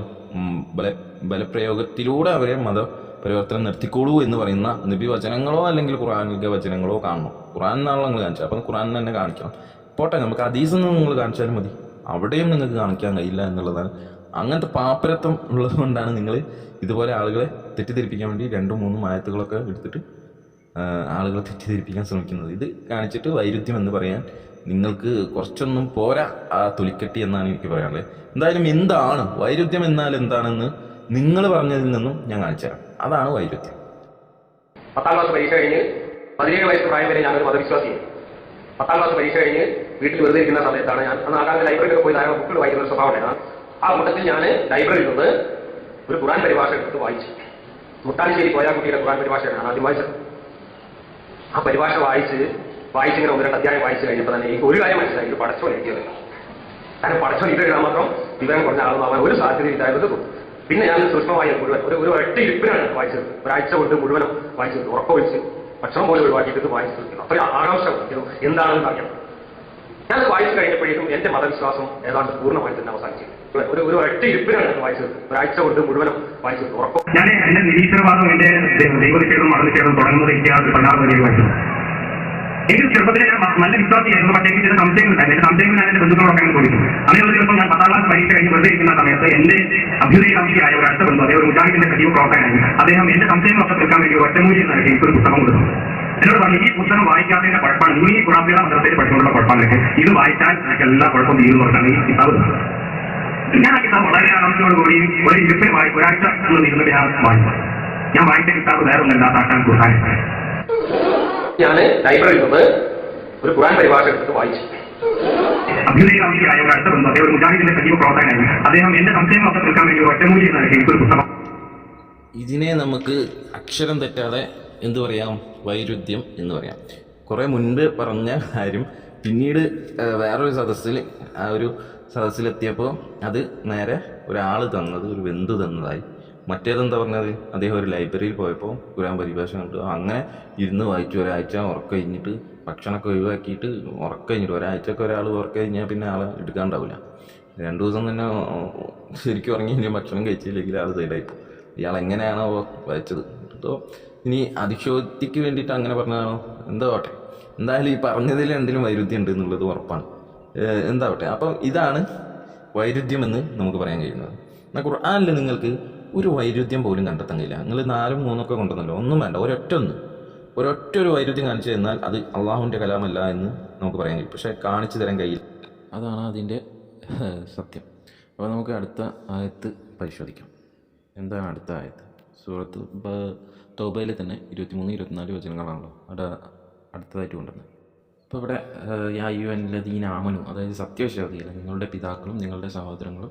ബല ബലപ്രയോഗത്തിലൂടെ അവരെ മത പരിവർത്തനം നിർത്തിക്കോളൂ എന്ന് പറയുന്ന നബി വചനങ്ങളോ അല്ലെങ്കിൽ ഖുറാനിക വചനങ്ങളോ കാണണം. ഖുറാൻ എന്നാണല്ലോ നിങ്ങൾ കാണിച്ചത്. അപ്പം ഖുറാൻ തന്നെ കാണിക്കണം. പോട്ടെ നമുക്ക് അതീസ് നിന്ന് നിങ്ങൾ കാണിച്ചാലും മതി. അവിടെയും നിങ്ങൾക്ക് കാണിക്കാൻ കഴിയില്ല എന്നുള്ളതാണ്. അങ്ങനത്തെ പാപ്പരത്വം ഉള്ളത് കൊണ്ടാണ് നിങ്ങൾ ഇതുപോലെ ആളുകളെ തെറ്റിദ്ധരിപ്പിക്കാൻ വേണ്ടി രണ്ടും മൂന്നും ആയത്തുകളൊക്കെ എടുത്തിട്ട് ആളുകളെ തെറ്റിദ്ധരിപ്പിക്കാൻ ശ്രമിക്കുന്നത്. ഇത് കാണിച്ചിട്ട് വൈരുദ്ധ്യം എന്ന് പറയാൻ നിങ്ങൾക്ക് കുറച്ചൊന്നും പോരാ ആ തൊലിക്കെട്ടി എന്നാണ് എനിക്ക് പറയാനുള്ളത്. എന്തായാലും എന്താണ്? വൈരുദ്ധ്യം എന്നാൽ എന്താണെന്ന് നിങ്ങൾ പറഞ്ഞതിൽ നിന്നും ഞാൻ കാണിച്ചുതരാം അതാണ് വൈരുദ്ധ്യം. പത്താം ക്ലാസ് പരീക്ഷ കഴിഞ്ഞ് പതിനേഴ് വയസ്സ് പ്രായം വരെ ഞാനൊരു മതവിശ്വാസിയാണ് പത്താം ക്ലാസ് പരീക്ഷ കഴിഞ്ഞ് വീട്ടിൽ വെറുതെ ഇരിക്കുന്ന സമയത്താണ് ഞാൻ അന്ന് ആകാതെ ലൈബ്രറിയിൽ പോയി ധാരാളം ബുക്കുകൾ വായിക്കുന്ന ഒരു സ്വഭാവമാണ് ആ കൂട്ടത്തിൽ ഞാൻ ലൈബ്രറിയിൽ നിന്ന് ഒരു ഖുറാൻ പരിഭാഷ എടുത്ത് വായിച്ചു. മുട്ടാലിശ്ശേരി കോയാക്കുട്ടിയുടെ ഖുറാൻ പരിഭാഷയാണ് ആദ്യം വായിച്ചത്. ആ പരിഭാഷ വായിച്ച് വായിച്ചിങ്ങനെ ഒന്ന് രണ്ട് അധ്യായം വായിച്ചു കഴിഞ്ഞപ്പോൾ തന്നെ എനിക്ക് ഒരു കാര്യം മനസ്സിലായി. ഇത് പടച്ചോൻ എഴുതിയത് കാരണം പടച്ചോൻ ഇത് എഴുതാൻ മാത്രം വിവരം കുറഞ്ഞ ആളാവാൻ ഒരു സാധ്യത തോന്നുന്നു. പിന്നെ ഞാൻ സൂക്ഷ്മമായി മുഴുവൻ ഒരു ഒരു ഒറ്റ ഇരിപ്പിനാണ് വായിച്ചത്. ഒരാഴ്ച കൊണ്ട് മുഴുവനും വായിച്ചത് ഉറക്കമൊഴിച്ച് ഭക്ഷണം പോലും ഒഴിവാക്കിയിട്ട് വായിച്ചു തീർക്കുന്നു. അത്രയും ആകാംക്ഷ ഇത് എന്താണെന്ന് അറിയാം ഞാൻ വായിച്ചു കഴിഞ്ഞപ്പോഴേക്കും എന്റെ മതവിശ്വാസം ഏതാണ്ട് പൂർണമായി തന്നെ അവസാനിച്ചു ഒരു ഒരു ഒറ്റ ഇരിപ്പിനാണ് വായിച്ചത്. ഒരാഴ്ച കൊണ്ട് മുഴുവനും വായിച്ചത് ഉറക്കം. ഞാൻ എന്റെ നിരീശ്വരവാദം എന്റെ ദൈവനിഷേധം മതനിഷേധം തുടങ്ങുന്നത് എനിക്ക് ആ വലിയ മനസ്സിലായി എനിക്ക് ചെറുപ്പത്തിൽ ഞാൻ നല്ല വിശ്വാസിയായിരുന്നു. പക്ഷേ എനിക്ക് ചില സംശയങ്ങളുണ്ടായിരുന്നു എന്റെ സംശയങ്ങൾ ഞാൻ എന്റെ ബന്ധുക്കളൊക്കെ അങ്ങനെ ചോദിക്കും അങ്ങനെ ഒരു ദിവസം ഞാൻ പത്താം ക്ലാസ് പരീക്ഷ കഴിഞ്ഞ് വെറുതെ ഇരിക്കുന്ന സമയത്ത് എന്റെ അഭ്യുദയ അഭ്യുദയകാംക്ഷിയായ ഒരു അടുത്ത ബന്ധു അദ്ദേഹം ഒരു മുജാഹിദിന്റെ കഴിവ് പ്രവർത്തകനായി അദ്ദേഹം എന്റെ സംശയങ്ങളൊക്കെ തീർക്കാൻ വേണ്ടി ഒറ്റമൂലി നൽകി എനിക്കൊരു പുസ്തകം കൊടുത്തു. എന്നോട് പറഞ്ഞു ഈ പുസ്തകം വായിക്കാത്തതിന്റെ കുഴപ്പമാണ്. നീ കുറാബിയുടെ മദ്രസയിൽ പഠിച്ചുകൊണ്ടുള്ള കുഴപ്പമാണ് ഇത് വായിച്ചാൽ എനിക്ക് എല്ലാ കുഴപ്പവും തീരുന്നു പറഞ്ഞാണ് ഈ കിതാബ് ഞാൻ ആ കിതാബ് വളരെ ആകാംക്ഷയോടുകൂടി ഒരു ഇരുപ്പിൽ വായി ഒരാഴ്ച എന്ന് ഇരുന്നിട്ട് ഞാൻ വായിച്ചു. ഞാൻ വായിച്ച കിതാബ് വേറെ ഒന്നല്ല ആക്കാൻ ഖുർആൻ ഞാൻ ലൈബ്രറിയിൽ നിന്ന് ഒരു ഖുറാൻ പരിഭാഷ എടുത്തിട്ട് വായിച്ചു. അഭ്യുദയകാംക്ഷിയായ ഒരു അടുത്ത ബന്ധു അദ്ദേഹം ഒരു മുജാഹിദിന്റെ സജീവ പ്രവർത്തകനായി അദ്ദേഹം എന്റെ സംശയങ്ങളൊക്കെ തീർക്കാൻ വേണ്ടി ഒരു ഒറ്റമൂലി നൽകി എനിക്കൊരു പുസ്തകം ഇതിനെ നമുക്ക് അക്ഷരം തെറ്റാതെ എന്തു പറയാം? വൈരുദ്ധ്യം എന്ന് പറയാം. കുറേ മുൻപ് പറഞ്ഞ കാര്യം പിന്നീട് വേറൊരു സദസ്സിൽ ആ ഒരു സദസ്സിലെത്തിയപ്പോൾ അത് നേരെ ഒരാൾ തന്നത് ഒരു ബന്ധു തന്നതായി മറ്റേതെന്താ പറഞ്ഞത്? അദ്ദേഹം ഒരു ലൈബ്രറിയിൽ പോയപ്പോൾ ഖുരാൻ പരിഭാഷ കണ്ടു. അങ്ങനെ ഇരുന്ന് വായിച്ചു. ഒരാഴ്ച ഉറക്കം കഴിഞ്ഞിട്ട് ഭക്ഷണമൊക്കെ ഒഴിവാക്കിയിട്ട് ഉറക്കം കഴിഞ്ഞിട്ട് ഒരാഴ്ചയൊക്കെ ഒരാൾ ഉറക്കം കഴിഞ്ഞാൽ പിന്നെ ആളെ എടുക്കാണ്ടാവില്ല രണ്ട് ദിവസം തന്നെ ശരിക്കും ഉറങ്ങി ഇനി ഭക്ഷണം കഴിച്ചില്ലെങ്കിൽ ആൾ സൈഡായിപ്പോൾ ഇയാൾ എങ്ങനെയാണോ വായിച്ചത്. അപ്പോൾ ഇനി അതിശോക്തിക്ക് വേണ്ടിയിട്ട് അങ്ങനെ പറഞ്ഞതാണോ? എന്താവട്ടെ എന്തായാലും ഈ പറഞ്ഞതിൽ എന്തെങ്കിലും വൈരുദ്ധ്യം ഉണ്ട് എന്നുള്ളത് ഉറപ്പാണ്. എന്താവട്ടെ. അപ്പം ഇതാണ് വൈരുദ്ധ്യമെന്ന് നമുക്ക് പറയാൻ കഴിയുന്നത്. എന്നാൽ ഖുർആാനിൽ നിങ്ങൾക്ക് ഒരു വൈരുദ്ധ്യം പോലും കണ്ടെത്തുന്നില്ല. നിങ്ങൾ നാലും മൂന്നൊക്കെ കൊണ്ടുവന്നല്ലോ? ഒന്നും വേണ്ട. ഒരൊറ്റ ഒന്ന്. ഒരൊറ്റ ഒരു വൈരുദ്ധ്യം കാണിച്ചു തന്നാൽ അത് അള്ളാഹുവിന്റെ കലാമല്ല എന്ന് നമുക്ക് പറയാൻ കഴിയും. പക്ഷേ കാണിച്ചു തരാൻ കഴിയില്ല. അതാണ് അതിന്റെ സത്യം. അപ്പോൾ നമുക്ക് അടുത്ത ആയത്ത് പരിശോധിക്കാം. എന്താണ് അടുത്ത ആയത്ത്? സൂറത്ത് തോബയിലെ തന്നെ ഇരുപത്തിമൂന്ന് ഇരുപത്തിനാല് വചനങ്ങളാണല്ലോ. അവിടെ അടുത്തതായിട്ട് കൊണ്ടുവന്നത് അപ്പോൾ ഇവിടെ യാ യു എൻ ലദീന ആമനു അതായത് സത്യവിശ്വാസികൾ നിങ്ങളുടെ പിതാക്കളും നിങ്ങളുടെ സഹോദരങ്ങളും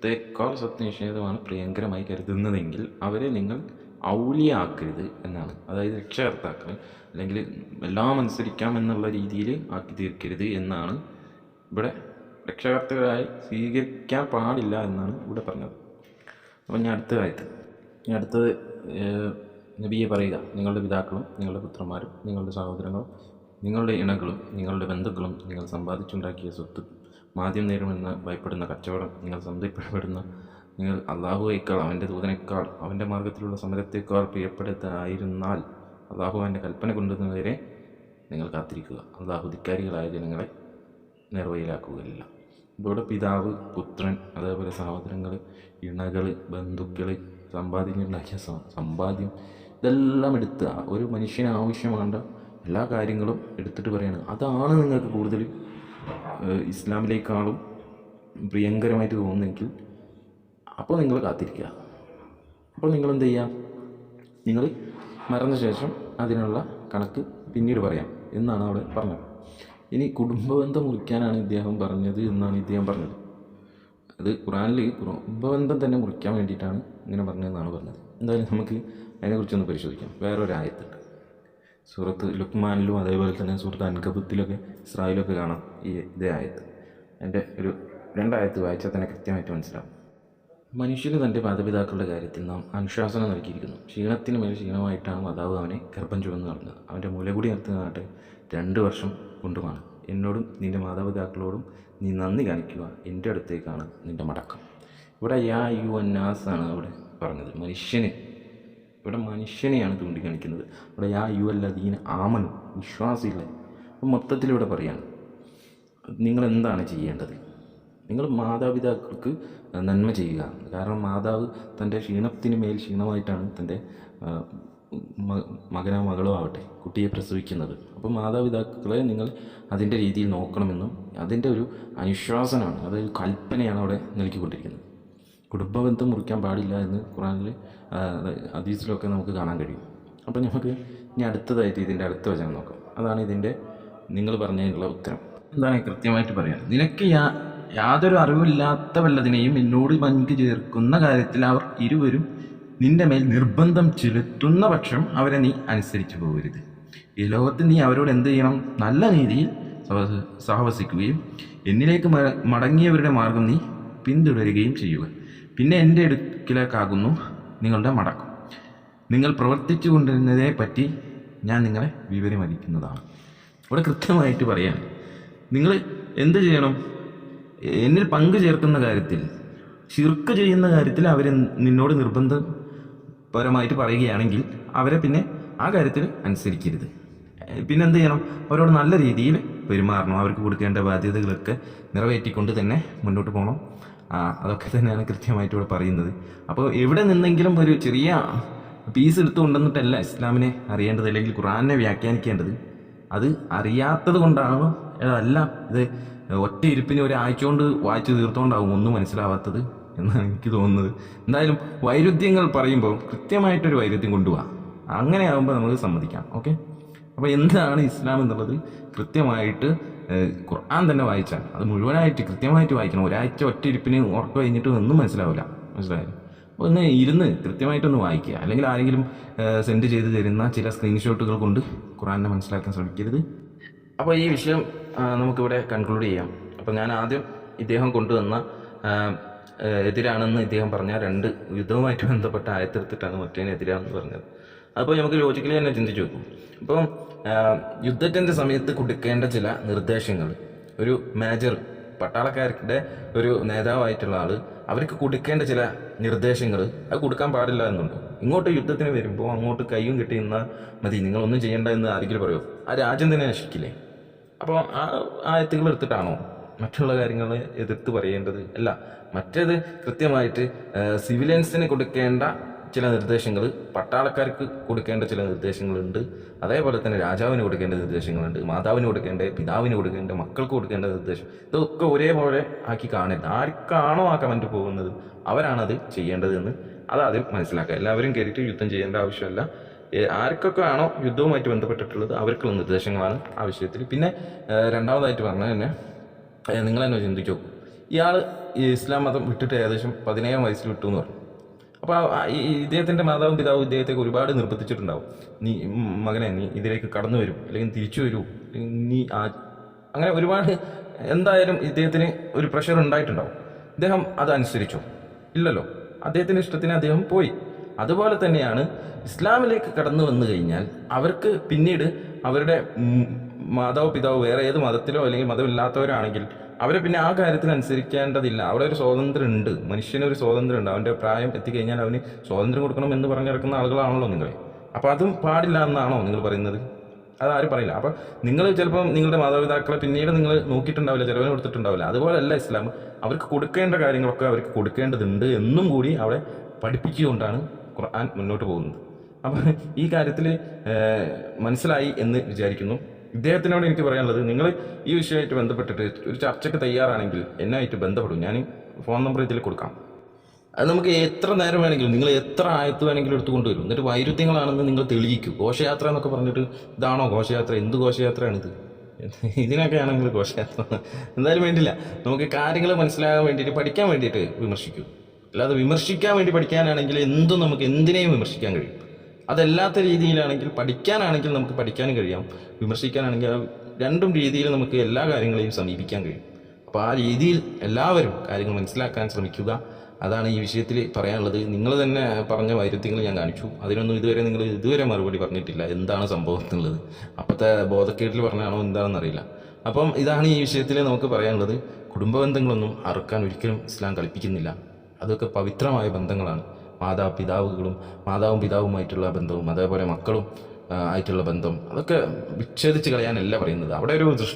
സത്യവിശ്വാസത്തെക്കാൾ സത്യനിഷേധമാണ് പ്രിയങ്കരമായി കരുതുന്നതെങ്കിൽ അവരെ നിങ്ങൾ ഔലിയാക്കരുത് എന്നാണ്. അതായത് രക്ഷകർത്താക്കൾ അല്ലെങ്കിൽ എല്ലാം അനുസരിക്കാം എന്നുള്ള രീതിയിൽ ആക്കി തീർക്കരുത് എന്നാണ് ഇവിടെ രക്ഷകർത്താക്കളായി സ്വീകരിക്കാൻ പാടില്ല എന്നാണ് ഇവിടെ പറഞ്ഞത്. അപ്പം ഞാൻ അടുത്ത കാര്യത്തിൽ ഇനി അടുത്തത് നബിയെ പറയുക. നിങ്ങളുടെ പിതാക്കളും നിങ്ങളുടെ പുത്രന്മാരും നിങ്ങളുടെ സഹോദരങ്ങളും നിങ്ങളുടെ ഇണകളും നിങ്ങളുടെ ബന്ധുക്കളും നിങ്ങൾ സമ്പാദിച്ചുണ്ടാക്കിയ സ്വത്ത് മാദ്യം നേരുമെന്ന് ഭയപ്പെടുന്ന കച്ചവടം നിങ്ങൾ സംതൃപ്തിപ്പെടുന്ന നിങ്ങൾ അള്ളാഹുവേക്കാൾ അവന്റെ ദൂതനേക്കാൾ അവന്റെ മാർഗത്തിലുള്ള സമരത്തേക്കാൾ പ്രിയപ്പെടുത്തായിരുന്നാൽ അള്ളാഹു അവന്റെ കൽപ്പന കൊണ്ടുവരുന്നവരെ നിങ്ങൾ കാത്തിരിക്കുക. അള്ളാഹു ധിക്കാരികളായ ജനങ്ങളെ നിർവയിലാക്കുകയില്ല ഇവിടെ പിതാവ് പുത്രൻ അതേപോലെ സഹോദരങ്ങൾ ഇണകൾ ബന്ധുക്കൾ സമ്പാദ്യം ഉണ്ടാക്കിയ സമ്പാദ്യം ഇതെല്ലാം എടുത്ത് ഒരു മനുഷ്യന് ആവശ്യമാണ്ട എല്ലാ കാര്യങ്ങളും എടുത്തിട്ട് പറയാണ്. അതാണ് നിങ്ങൾക്ക് കൂടുതൽ ഇസ്ലാമിലേക്കാളും പ്രിയങ്കരമായിട്ട് തോന്നുന്നെങ്കിൽ അപ്പോൾ നിങ്ങൾ കാത്തിരിക്കുക. അപ്പോൾ നിങ്ങൾ എന്ത് ചെയ്യുക? നിങ്ങൾ മറന്ന ശേഷം അതിനുള്ള കണക്ക് പിന്നീട് പറയാം എന്നാണ് അവിടെ പറഞ്ഞത്. ഇനി കുടുംബബന്ധം മുറിക്കാനാണ് ഇദ്ദേഹം പറഞ്ഞത് എന്നാണ് ഇദ്ദേഹം പറഞ്ഞത്. അത് ഖുറാനിൽ കുടുംബബന്ധം തന്നെ മുറിക്കാൻ വേണ്ടിയിട്ടാണ് ഇങ്ങനെ പറഞ്ഞതെന്നാണ് പറഞ്ഞത്. എന്തായാലും നമുക്ക് അതിനെക്കുറിച്ചൊന്ന് പരിശോധിക്കാം. വേറൊരു ആയത്തുണ്ട് സൂറത്ത് ലുക്മാനിലും അതേപോലെ തന്നെ സൂറത്ത് അൻകബത്തിലൊക്കെ ഇസ്രായേലൊക്കെ കാണാം ഈ ഇതേ ആയത്ത്. എന്റെ ഒരു രണ്ടായത്ത് വായിച്ചാൽ തന്നെ കൃത്യമായിട്ട് മനസ്സിലാവും. മനുഷ്യന് തന്റെ മാതാപിതാക്കളുടെ കാര്യത്തിൽ നാം അനുശാസനം നൽകിയിരിക്കുന്നു. ക്ഷീണത്തിന് മേൽ ക്ഷീണമായിട്ടാണ് മാതാവ് അവനെ ഗർഭം ചുവന്ന് നടന്നത്. അവന്റെ മുലകുടി നിർത്തുന്നതാട്ടെ രണ്ട് വർഷം കൊണ്ടുമാണ്. എന്നോടും നിന്റെ മാതാപിതാക്കളോടും നീ നന്ദി കാണിക്കുക. എന്റെ അടുത്തേക്കാണ് നിന്റെ മടക്കം. ഇവിടെ യാ യു അന്നാസാണ് അവിടെ പറഞ്ഞത്. മനുഷ്യന് ഇവിടെ മനുഷ്യനെയാണ് ചൂണ്ടിക്കാണിക്കുന്നത്. ഇവിടെ യാ യു അല്ല ദീന ആമനു. വിശ്വാസമില്ല അപ്പം മൊത്തത്തിൽ ഇവിടെ പറയാണ്. നിങ്ങൾ എന്താണ് ചെയ്യേണ്ടത്? നിങ്ങൾ മാതാപിതാക്കൾക്ക് നന്മ ചെയ്യുക. കാരണം മാതാവ് തന്റെ ക്ഷീണത്തിന് മേൽ ക്ഷീണമായിട്ടാണ് തന്റെ മകനോ മകളോ ആവട്ടെ കുട്ടിയെ പ്രസവിക്കുന്നത്. അപ്പോൾ മാതാപിതാക്കളെ നിങ്ങൾ അതിന്റെ രീതിയിൽ നോക്കണമെന്നും അതിന്റെ ഒരു അനുശ്വാസനമാണ് അതൊരു കൽപ്പനയാണ് അവിടെ നൽകിക്കൊണ്ടിരിക്കുന്നത്. കുടുംബബന്ധം മുറിക്കാൻ പാടില്ല എന്ന് ഖുറാനിൽ ഹദീസിലൊക്കെ നമുക്ക് കാണാൻ കഴിയും. അപ്പോൾ നമുക്ക് ഇനി അടുത്തതായിട്ട് ഇതിന്റെ അടുത്ത വചനം നോക്കാം. അതാണ് ഇതിന്റെ നിങ്ങൾ പറഞ്ഞതിനുള്ള ഉത്തരം. എന്താണ് കൃത്യമായിട്ട് പറയാം നിനക്ക് യാ യാതൊരു അറിവില്ലാത്ത വല്ലതിനെയും എന്നോട് പങ്കു ചേർക്കുന്ന കാര്യത്തിൽ അവർ ഇരുവരും നിന്റെ മേൽ നിർബന്ധം ചെലുത്തുന്ന പക്ഷം അവരെ നീ അനുസരിച്ചു പോകരുത്. ഈ ലോകത്ത് നീ അവരോട് എന്ത് ചെയ്യണം? നല്ല രീതിയിൽ സഹ- സഹവസിക്കുകയും എന്നിലേക്ക് മടങ്ങിയവരുടെ മാർഗം നീ പിന്തുടരുകയും ചെയ്യുക. പിന്നെ എന്റെ അടുക്കിലേക്കാകുന്നു നിങ്ങളുടെ മടക്കം. നിങ്ങൾ പ്രവർത്തിച്ചു കൊണ്ടിരുന്നതിനെ പറ്റി ഞാൻ നിങ്ങളെ വിവരമറിയിക്കുന്നതാണ്. ഇവിടെ കൃത്യമായിട്ട് പറയാൻ നിങ്ങൾ എന്ത് ചെയ്യണം? എന്നിൽ പങ്കു ചേർക്കുന്ന കാര്യത്തിൽ ഷിർക്ക് ചെയ്യുന്ന കാര്യത്തിൽ അവർ നിന്നോട് നിർബന്ധപരമായിട്ട് പറയുകയാണെങ്കിൽ അവരെ പിന്നെ ആ കാര്യത്തിൽ അനുസരിക്കരുത്. പിന്നെ എന്ത് ചെയ്യണം? അവരോട് നല്ല രീതിയിൽ പെരുമാറണം. അവർക്ക് കൊടുക്കേണ്ട ബാധ്യതകളൊക്കെ നിറവേറ്റിക്കൊണ്ട് തന്നെ മുന്നോട്ട് പോകണം. അതൊക്കെ തന്നെയാണ് കൃത്യമായിട്ട് ഇവിടെ പറയുന്നത്. അപ്പോൾ എവിടെ നിന്നെങ്കിലും ഒരു ചെറിയ പീസ് എടുത്തുകൊണ്ടെന്നിട്ടല്ല ഇസ്ലാമിനെ അറിയേണ്ടത് അല്ലെങ്കിൽ ഖുറാനെ വ്യാഖ്യാനിക്കേണ്ടത്. അത് അറിയാത്തത് കൊണ്ടാണോ? അല്ല ഇത് ഒറ്റ ഇരിപ്പിന് ഒരാഴ്ച കൊണ്ട് വായിച്ചു തീർത്തോണ്ടാവും ഒന്നും മനസ്സിലാവാത്തത് എന്നാണ് എനിക്ക് തോന്നുന്നത്. എന്തായാലും വൈരുദ്ധ്യങ്ങൾ പറയുമ്പോൾ കൃത്യമായിട്ടൊരു വൈരുദ്ധ്യം കൊണ്ടുപോകാം അങ്ങനെ ആകുമ്പോൾ നമുക്ക് സമ്മതിക്കാം. ഓക്കെ? അപ്പോൾ എന്താണ് ഇസ്ലാം എന്നുള്ളത്? കൃത്യമായിട്ട് ഖുർആൻ തന്നെ വായിച്ചാൽ അത് മുഴുവനായിട്ട് കൃത്യമായിട്ട് വായിക്കണം. ഒരാഴ്ച ഒറ്റ ഇരിപ്പിന് ഉറക്കം കഴിഞ്ഞിട്ട് ഒന്നും മനസ്സിലാവില്ല. മനസ്സിലായോ? അപ്പോൾ ഒന്ന് ഇരുന്ന് കൃത്യമായിട്ടൊന്ന് വായിക്കുക. അല്ലെങ്കിൽ ആരെങ്കിലും സെൻഡ് ചെയ്ത് തരുന്ന ചില സ്ക്രീൻഷോട്ടുകൾ കൊണ്ട് ഖുറാനെ മനസ്സിലാക്കാൻ ശ്രമിക്കരുത്. അപ്പോൾ ഈ വിഷയം നമുക്കിവിടെ കൺക്ലൂഡ് ചെയ്യാം. അപ്പോൾ ഞാൻ ആദ്യം ഇദ്ദേഹം കൊണ്ടുവന്ന എതിരാണെന്ന് ഇദ്ദേഹം പറഞ്ഞ രണ്ട് യുദ്ധവുമായിട്ട് ബന്ധപ്പെട്ട ആയത്തെടുത്തിട്ടാണ് മറ്റേനെതിരാണെന്ന് പറഞ്ഞത്. അപ്പോൾ നമുക്ക് ലോജിക്കലി തന്നെ ചിന്തിച്ചു നോക്കും. അപ്പം യുദ്ധത്തിന്റെ സമയത്ത് കൊടുക്കേണ്ട ചില നിർദ്ദേശങ്ങൾ ഒരു മേജർ പട്ടാളക്കാരുടെ ഒരു നേതാവായിട്ടുള്ള ആൾ അവർക്ക് കൊടുക്കേണ്ട ചില നിർദ്ദേശങ്ങൾ അത് കൊടുക്കാൻ പാടില്ല എന്നുണ്ട്. ഇങ്ങോട്ട് യുദ്ധത്തിന് വരുമ്പോൾ അങ്ങോട്ട് കൈയും കെട്ടി നിന്നാൽ മതി നിങ്ങളൊന്നും ചെയ്യേണ്ട എന്ന് ആരെങ്കിലും പറയുമോ ആ രാജ്യം തന്നെ നശിക്കില്ലേ? അപ്പോൾ ആ ആയത്തുകൾ എടുത്തിട്ടാണോ മറ്റുള്ള കാര്യങ്ങൾ എതിർത്ത് പറയേണ്ടത്? അല്ല മറ്റേത് കൃത്യമായിട്ട് സിവിലിയൻസിന് കൊടുക്കേണ്ട ചില നിർദ്ദേശങ്ങൾ പട്ടാളക്കാർക്ക് കൊടുക്കേണ്ട ചില നിർദ്ദേശങ്ങളുണ്ട്. അതേപോലെ തന്നെ രാജാവിന് കൊടുക്കേണ്ട നിർദ്ദേശങ്ങളുണ്ട് മാതാവിന് കൊടുക്കേണ്ട പിതാവിന് കൊടുക്കേണ്ട മക്കൾക്ക് കൊടുക്കേണ്ട നിർദ്ദേശം. ഇതൊക്കെ ഒരേപോലെ ആക്കി കാണരുത്. ആർക്കാണോ ആ കമന്റ് പോകുന്നത് അവരാണത് ചെയ്യേണ്ടതെന്ന് അത് ആദ്യം മനസ്സിലാക്കുക. എല്ലാവരും കയറിയിട്ട് യുദ്ധം ചെയ്യേണ്ട ആവശ്യമല്ല. ആർക്കൊക്കെ ആണോ യുദ്ധവുമായിട്ട് ബന്ധപ്പെട്ടിട്ടുള്ളത് അവർക്കുള്ള നിർദ്ദേശങ്ങളാണ് ആവശ്യത്തിൽ പിന്നെ രണ്ടാമതായിട്ട് പറഞ്ഞത് തന്നെ നിങ്ങൾ തന്നെ ചിന്തിച്ചു? ഇയാൾ ഇസ്ലാം മതം വിട്ടിട്ട് ഏകദേശം പതിനേഴാം വയസ്സിൽ വിട്ടു എന്ന് പറഞ്ഞു. അപ്പോൾ ഇദ്ദേഹത്തിന്റെ മാതാവും പിതാവും ഇദ്ദേഹത്തെ ഒരുപാട് നിർബന്ധിച്ചിട്ടുണ്ടാവും. നീ മകനെ നീ ഇതിലേക്ക് കടന്നു വരും അല്ലെങ്കിൽ തിരിച്ചു വരൂ നീ ആ അങ്ങനെ ഒരുപാട് എന്തായാലും ഇദ്ദേഹത്തിന് ഒരു പ്രഷർ ഉണ്ടായിട്ടുണ്ടാവും. അദ്ദേഹം അതനുസരിച്ചു. ഇല്ലല്ലോ. അദ്ദേഹത്തിന്റെ ഇഷ്ടത്തിന് അദ്ദേഹം പോയി. അതുപോലെ തന്നെയാണ് ഇസ്ലാമിലേക്ക് കടന്നു വന്നു കഴിഞ്ഞാൽ അവർക്ക് പിന്നീട് അവരുടെ മാതാവോ പിതാവോ വേറെ ഏത് മതത്തിലോ അല്ലെങ്കിൽ മതമില്ലാത്തവരാണെങ്കിൽ അവരെ പിന്നെ ആ കാര്യത്തിൽ അനുസരിക്കേണ്ടതില്ല അവിടെ ഒരു സ്വാതന്ത്ര്യം ഉണ്ട് മനുഷ്യന് ഒരു സ്വാതന്ത്ര്യം ഉണ്ട് അവന്റെ പ്രായം എത്തിക്കഴിഞ്ഞാൽ അവന് സ്വാതന്ത്ര്യം കൊടുക്കണം എന്ന് പറഞ്ഞു കിടക്കുന്ന ആളുകളാണല്ലോ നിങ്ങൾ അപ്പോൾ അതും പാടില്ല എന്നാണോ നിങ്ങൾ പറയുന്നത്? അതാരും പറയില്ല. അപ്പം നിങ്ങൾ ചിലപ്പം നിങ്ങളുടെ മാതാപിതാക്കളെ പിന്നീട് നിങ്ങൾ നോക്കിയിട്ടുണ്ടാവില്ല ചിലവിന് കൊടുത്തിട്ടുണ്ടാവില്ല. അതുപോലെയല്ല ഇസ്ലാം. അവർക്ക് കൊടുക്കേണ്ട കാര്യങ്ങളൊക്കെ അവർക്ക് കൊടുക്കേണ്ടതുണ്ട് എന്നും കൂടി അവിടെ പഠിപ്പിച്ചുകൊണ്ടാണ് ഖുർആൻ മുന്നോട്ട് പോകുന്നത്. അപ്പം ഈ കാര്യത്തിൽ മനസ്സിലായി എന്ന് വിചാരിക്കുന്നു. ഇദ്ദേഹത്തിനോട് എനിക്ക് പറയാനുള്ളത് നിങ്ങൾ ഈ വിഷയമായിട്ട് ബന്ധപ്പെട്ടിട്ട് ഒരു ചർച്ചയ്ക്ക് തയ്യാറാണെങ്കിൽ എന്നായിട്ട് ബന്ധപ്പെടും. ഞാൻ ഫോൺ നമ്പർ ഇതിൽ കൊടുക്കാം. അത് നമുക്ക് എത്ര നേരം വേണമെങ്കിലും നിങ്ങൾ എത്ര ആയത്ത് വേണമെങ്കിലും എടുത്തു കൊണ്ടുവരും. എന്നിട്ട് വൈരുദ്ധ്യങ്ങളാണെന്ന് നിങ്ങൾ തെളിയിക്കും. ഘോഷയാത്ര എന്നൊക്കെ പറഞ്ഞിട്ട് ഇതാണോ ഘോഷയാത്ര? എന്ത് ഘോഷയാത്രയാണിത്? ഇതിനൊക്കെ നിങ്ങൾ ഘോഷയാത്ര. എന്തായാലും വേണ്ടില്ല. നമുക്ക് കാര്യങ്ങൾ മനസ്സിലാകാൻ വേണ്ടിയിട്ട് പഠിക്കാൻ വേണ്ടിയിട്ട് വിമർശിക്കും. അല്ലാതെ വിമർശിക്കാൻ വേണ്ടി പഠിക്കാനാണെങ്കിൽ എന്തും നമുക്ക് എന്തിനേയും വിമർശിക്കാൻ കഴിയും. അതല്ലാത്ത രീതിയിലാണെങ്കിൽ പഠിക്കാനാണെങ്കിൽ നമുക്ക് പഠിക്കാനും കഴിയാം. വിമർശിക്കാനാണെങ്കിൽ രണ്ടും രീതിയിൽ നമുക്ക് എല്ലാ കാര്യങ്ങളെയും സമീപിക്കാൻ കഴിയും. അപ്പോൾ ആ രീതിയിൽ എല്ലാവരും കാര്യങ്ങൾ മനസ്സിലാക്കാൻ ശ്രമിക്കുക. അതാണ് ഈ വിഷയത്തിൽ പറയാനുള്ളത്. നിങ്ങൾ തന്നെ പറഞ്ഞ വൈരുദ്ധ്യങ്ങൾ ഞാൻ കാണിച്ചു. അതിനൊന്നും ഇതുവരെ നിങ്ങൾ ഇതുവരെ മറുപടി പറഞ്ഞിട്ടില്ല. എന്താണ് സംഭവം എന്നുള്ളത്. അപ്പോഴത്തെ ബോധക്കേട്ടിൽ പറഞ്ഞാണോ എന്താണെന്ന് അറിയില്ല. അപ്പം ഇതാണ് ഈ വിഷയത്തിൽ നമുക്ക് പറയാനുള്ളത്. കുടുംബ ബന്ധങ്ങളൊന്നും അറുക്കാൻ ഒരിക്കലും ഇസ്ലാം കളിപ്പിക്കുന്നില്ല അതൊക്കെ പവിത്രമായ ബന്ധങ്ങളാണ്. മാതാപിതാവുകളും മാതാവും പിതാവുമായിട്ടുള്ള ബന്ധവും അതേപോലെ മക്കളും ആയിട്ടുള്ള ബന്ധം അതൊക്കെ വിച്ഛേദിച്ച് കളയാനല്ല പറയുന്നത്. അവിടെ ഒരു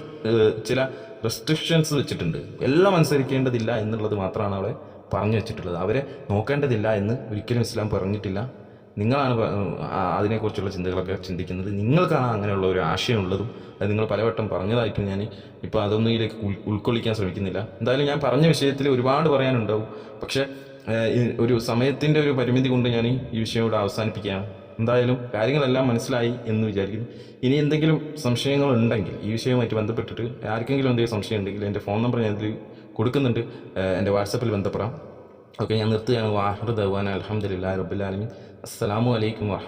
ചില റെസ്ട്രിക്ഷൻസ് വെച്ചിട്ടുണ്ട്. എല്ലാം അനുസരിക്കേണ്ടതില്ല എന്നുള്ളത് മാത്രമാണ് അവിടെ പറഞ്ഞു വെച്ചിട്ടുള്ളത്. അവരെ നോക്കേണ്ടതില്ല എന്ന് ഒരിക്കലും ഇസ്ലാം പറഞ്ഞിട്ടില്ല. നിങ്ങളാണ് അതിനെക്കുറിച്ചുള്ള ചിന്തകളൊക്കെ ചിന്തിക്കുന്നത്. നിങ്ങൾക്കാണ് അങ്ങനെയുള്ള ഒരു ആശയം ഉള്ളതും അത് നിങ്ങൾ പലവട്ടം പറഞ്ഞതായിട്ടും ഞാൻ ഇപ്പോൾ അതൊന്നും ഇതിലേക്ക് ഉൾക്കൊള്ളിക്കാൻ ശ്രമിക്കുന്നില്ല. എന്തായാലും ഞാൻ പറഞ്ഞ വിഷയത്തിൽ ഒരുപാട് പറയാനുണ്ടാവും. പക്ഷേ ഒരു സമയത്തിന്റെ ഒരു പരിമിതി കൊണ്ട് ഞാൻ ഈ വിഷയം ഇവിടെ അവസാനിപ്പിക്കുകയാണ്. എന്തായാലും കാര്യങ്ങളെല്ലാം മനസ്സിലായി എന്ന് വിചാരിക്കുന്നു. ഇനി എന്തെങ്കിലും സംശയങ്ങൾ ഉണ്ടെങ്കിൽ ഈ വിഷയവുമായിട്ട് ബന്ധപ്പെട്ടിട്ട് ആർക്കെങ്കിലും എന്തെങ്കിലും സംശയം ഉണ്ടെങ്കിൽ എന്റെ ഫോൺ നമ്പർ ഞാൻ ഇതിൽ കൊടുക്കുന്നുണ്ട്. എന്റെ വാട്സപ്പിൽ ബന്ധപ്പെടാം. ഓക്കെ ഞാൻ നിർത്തുകയാണ്. വാഹർ ദവാൻ അലഹമുല്ലാ റബ്ബുലാലമി അസ്സലാമു അലൈക്കും വാഹ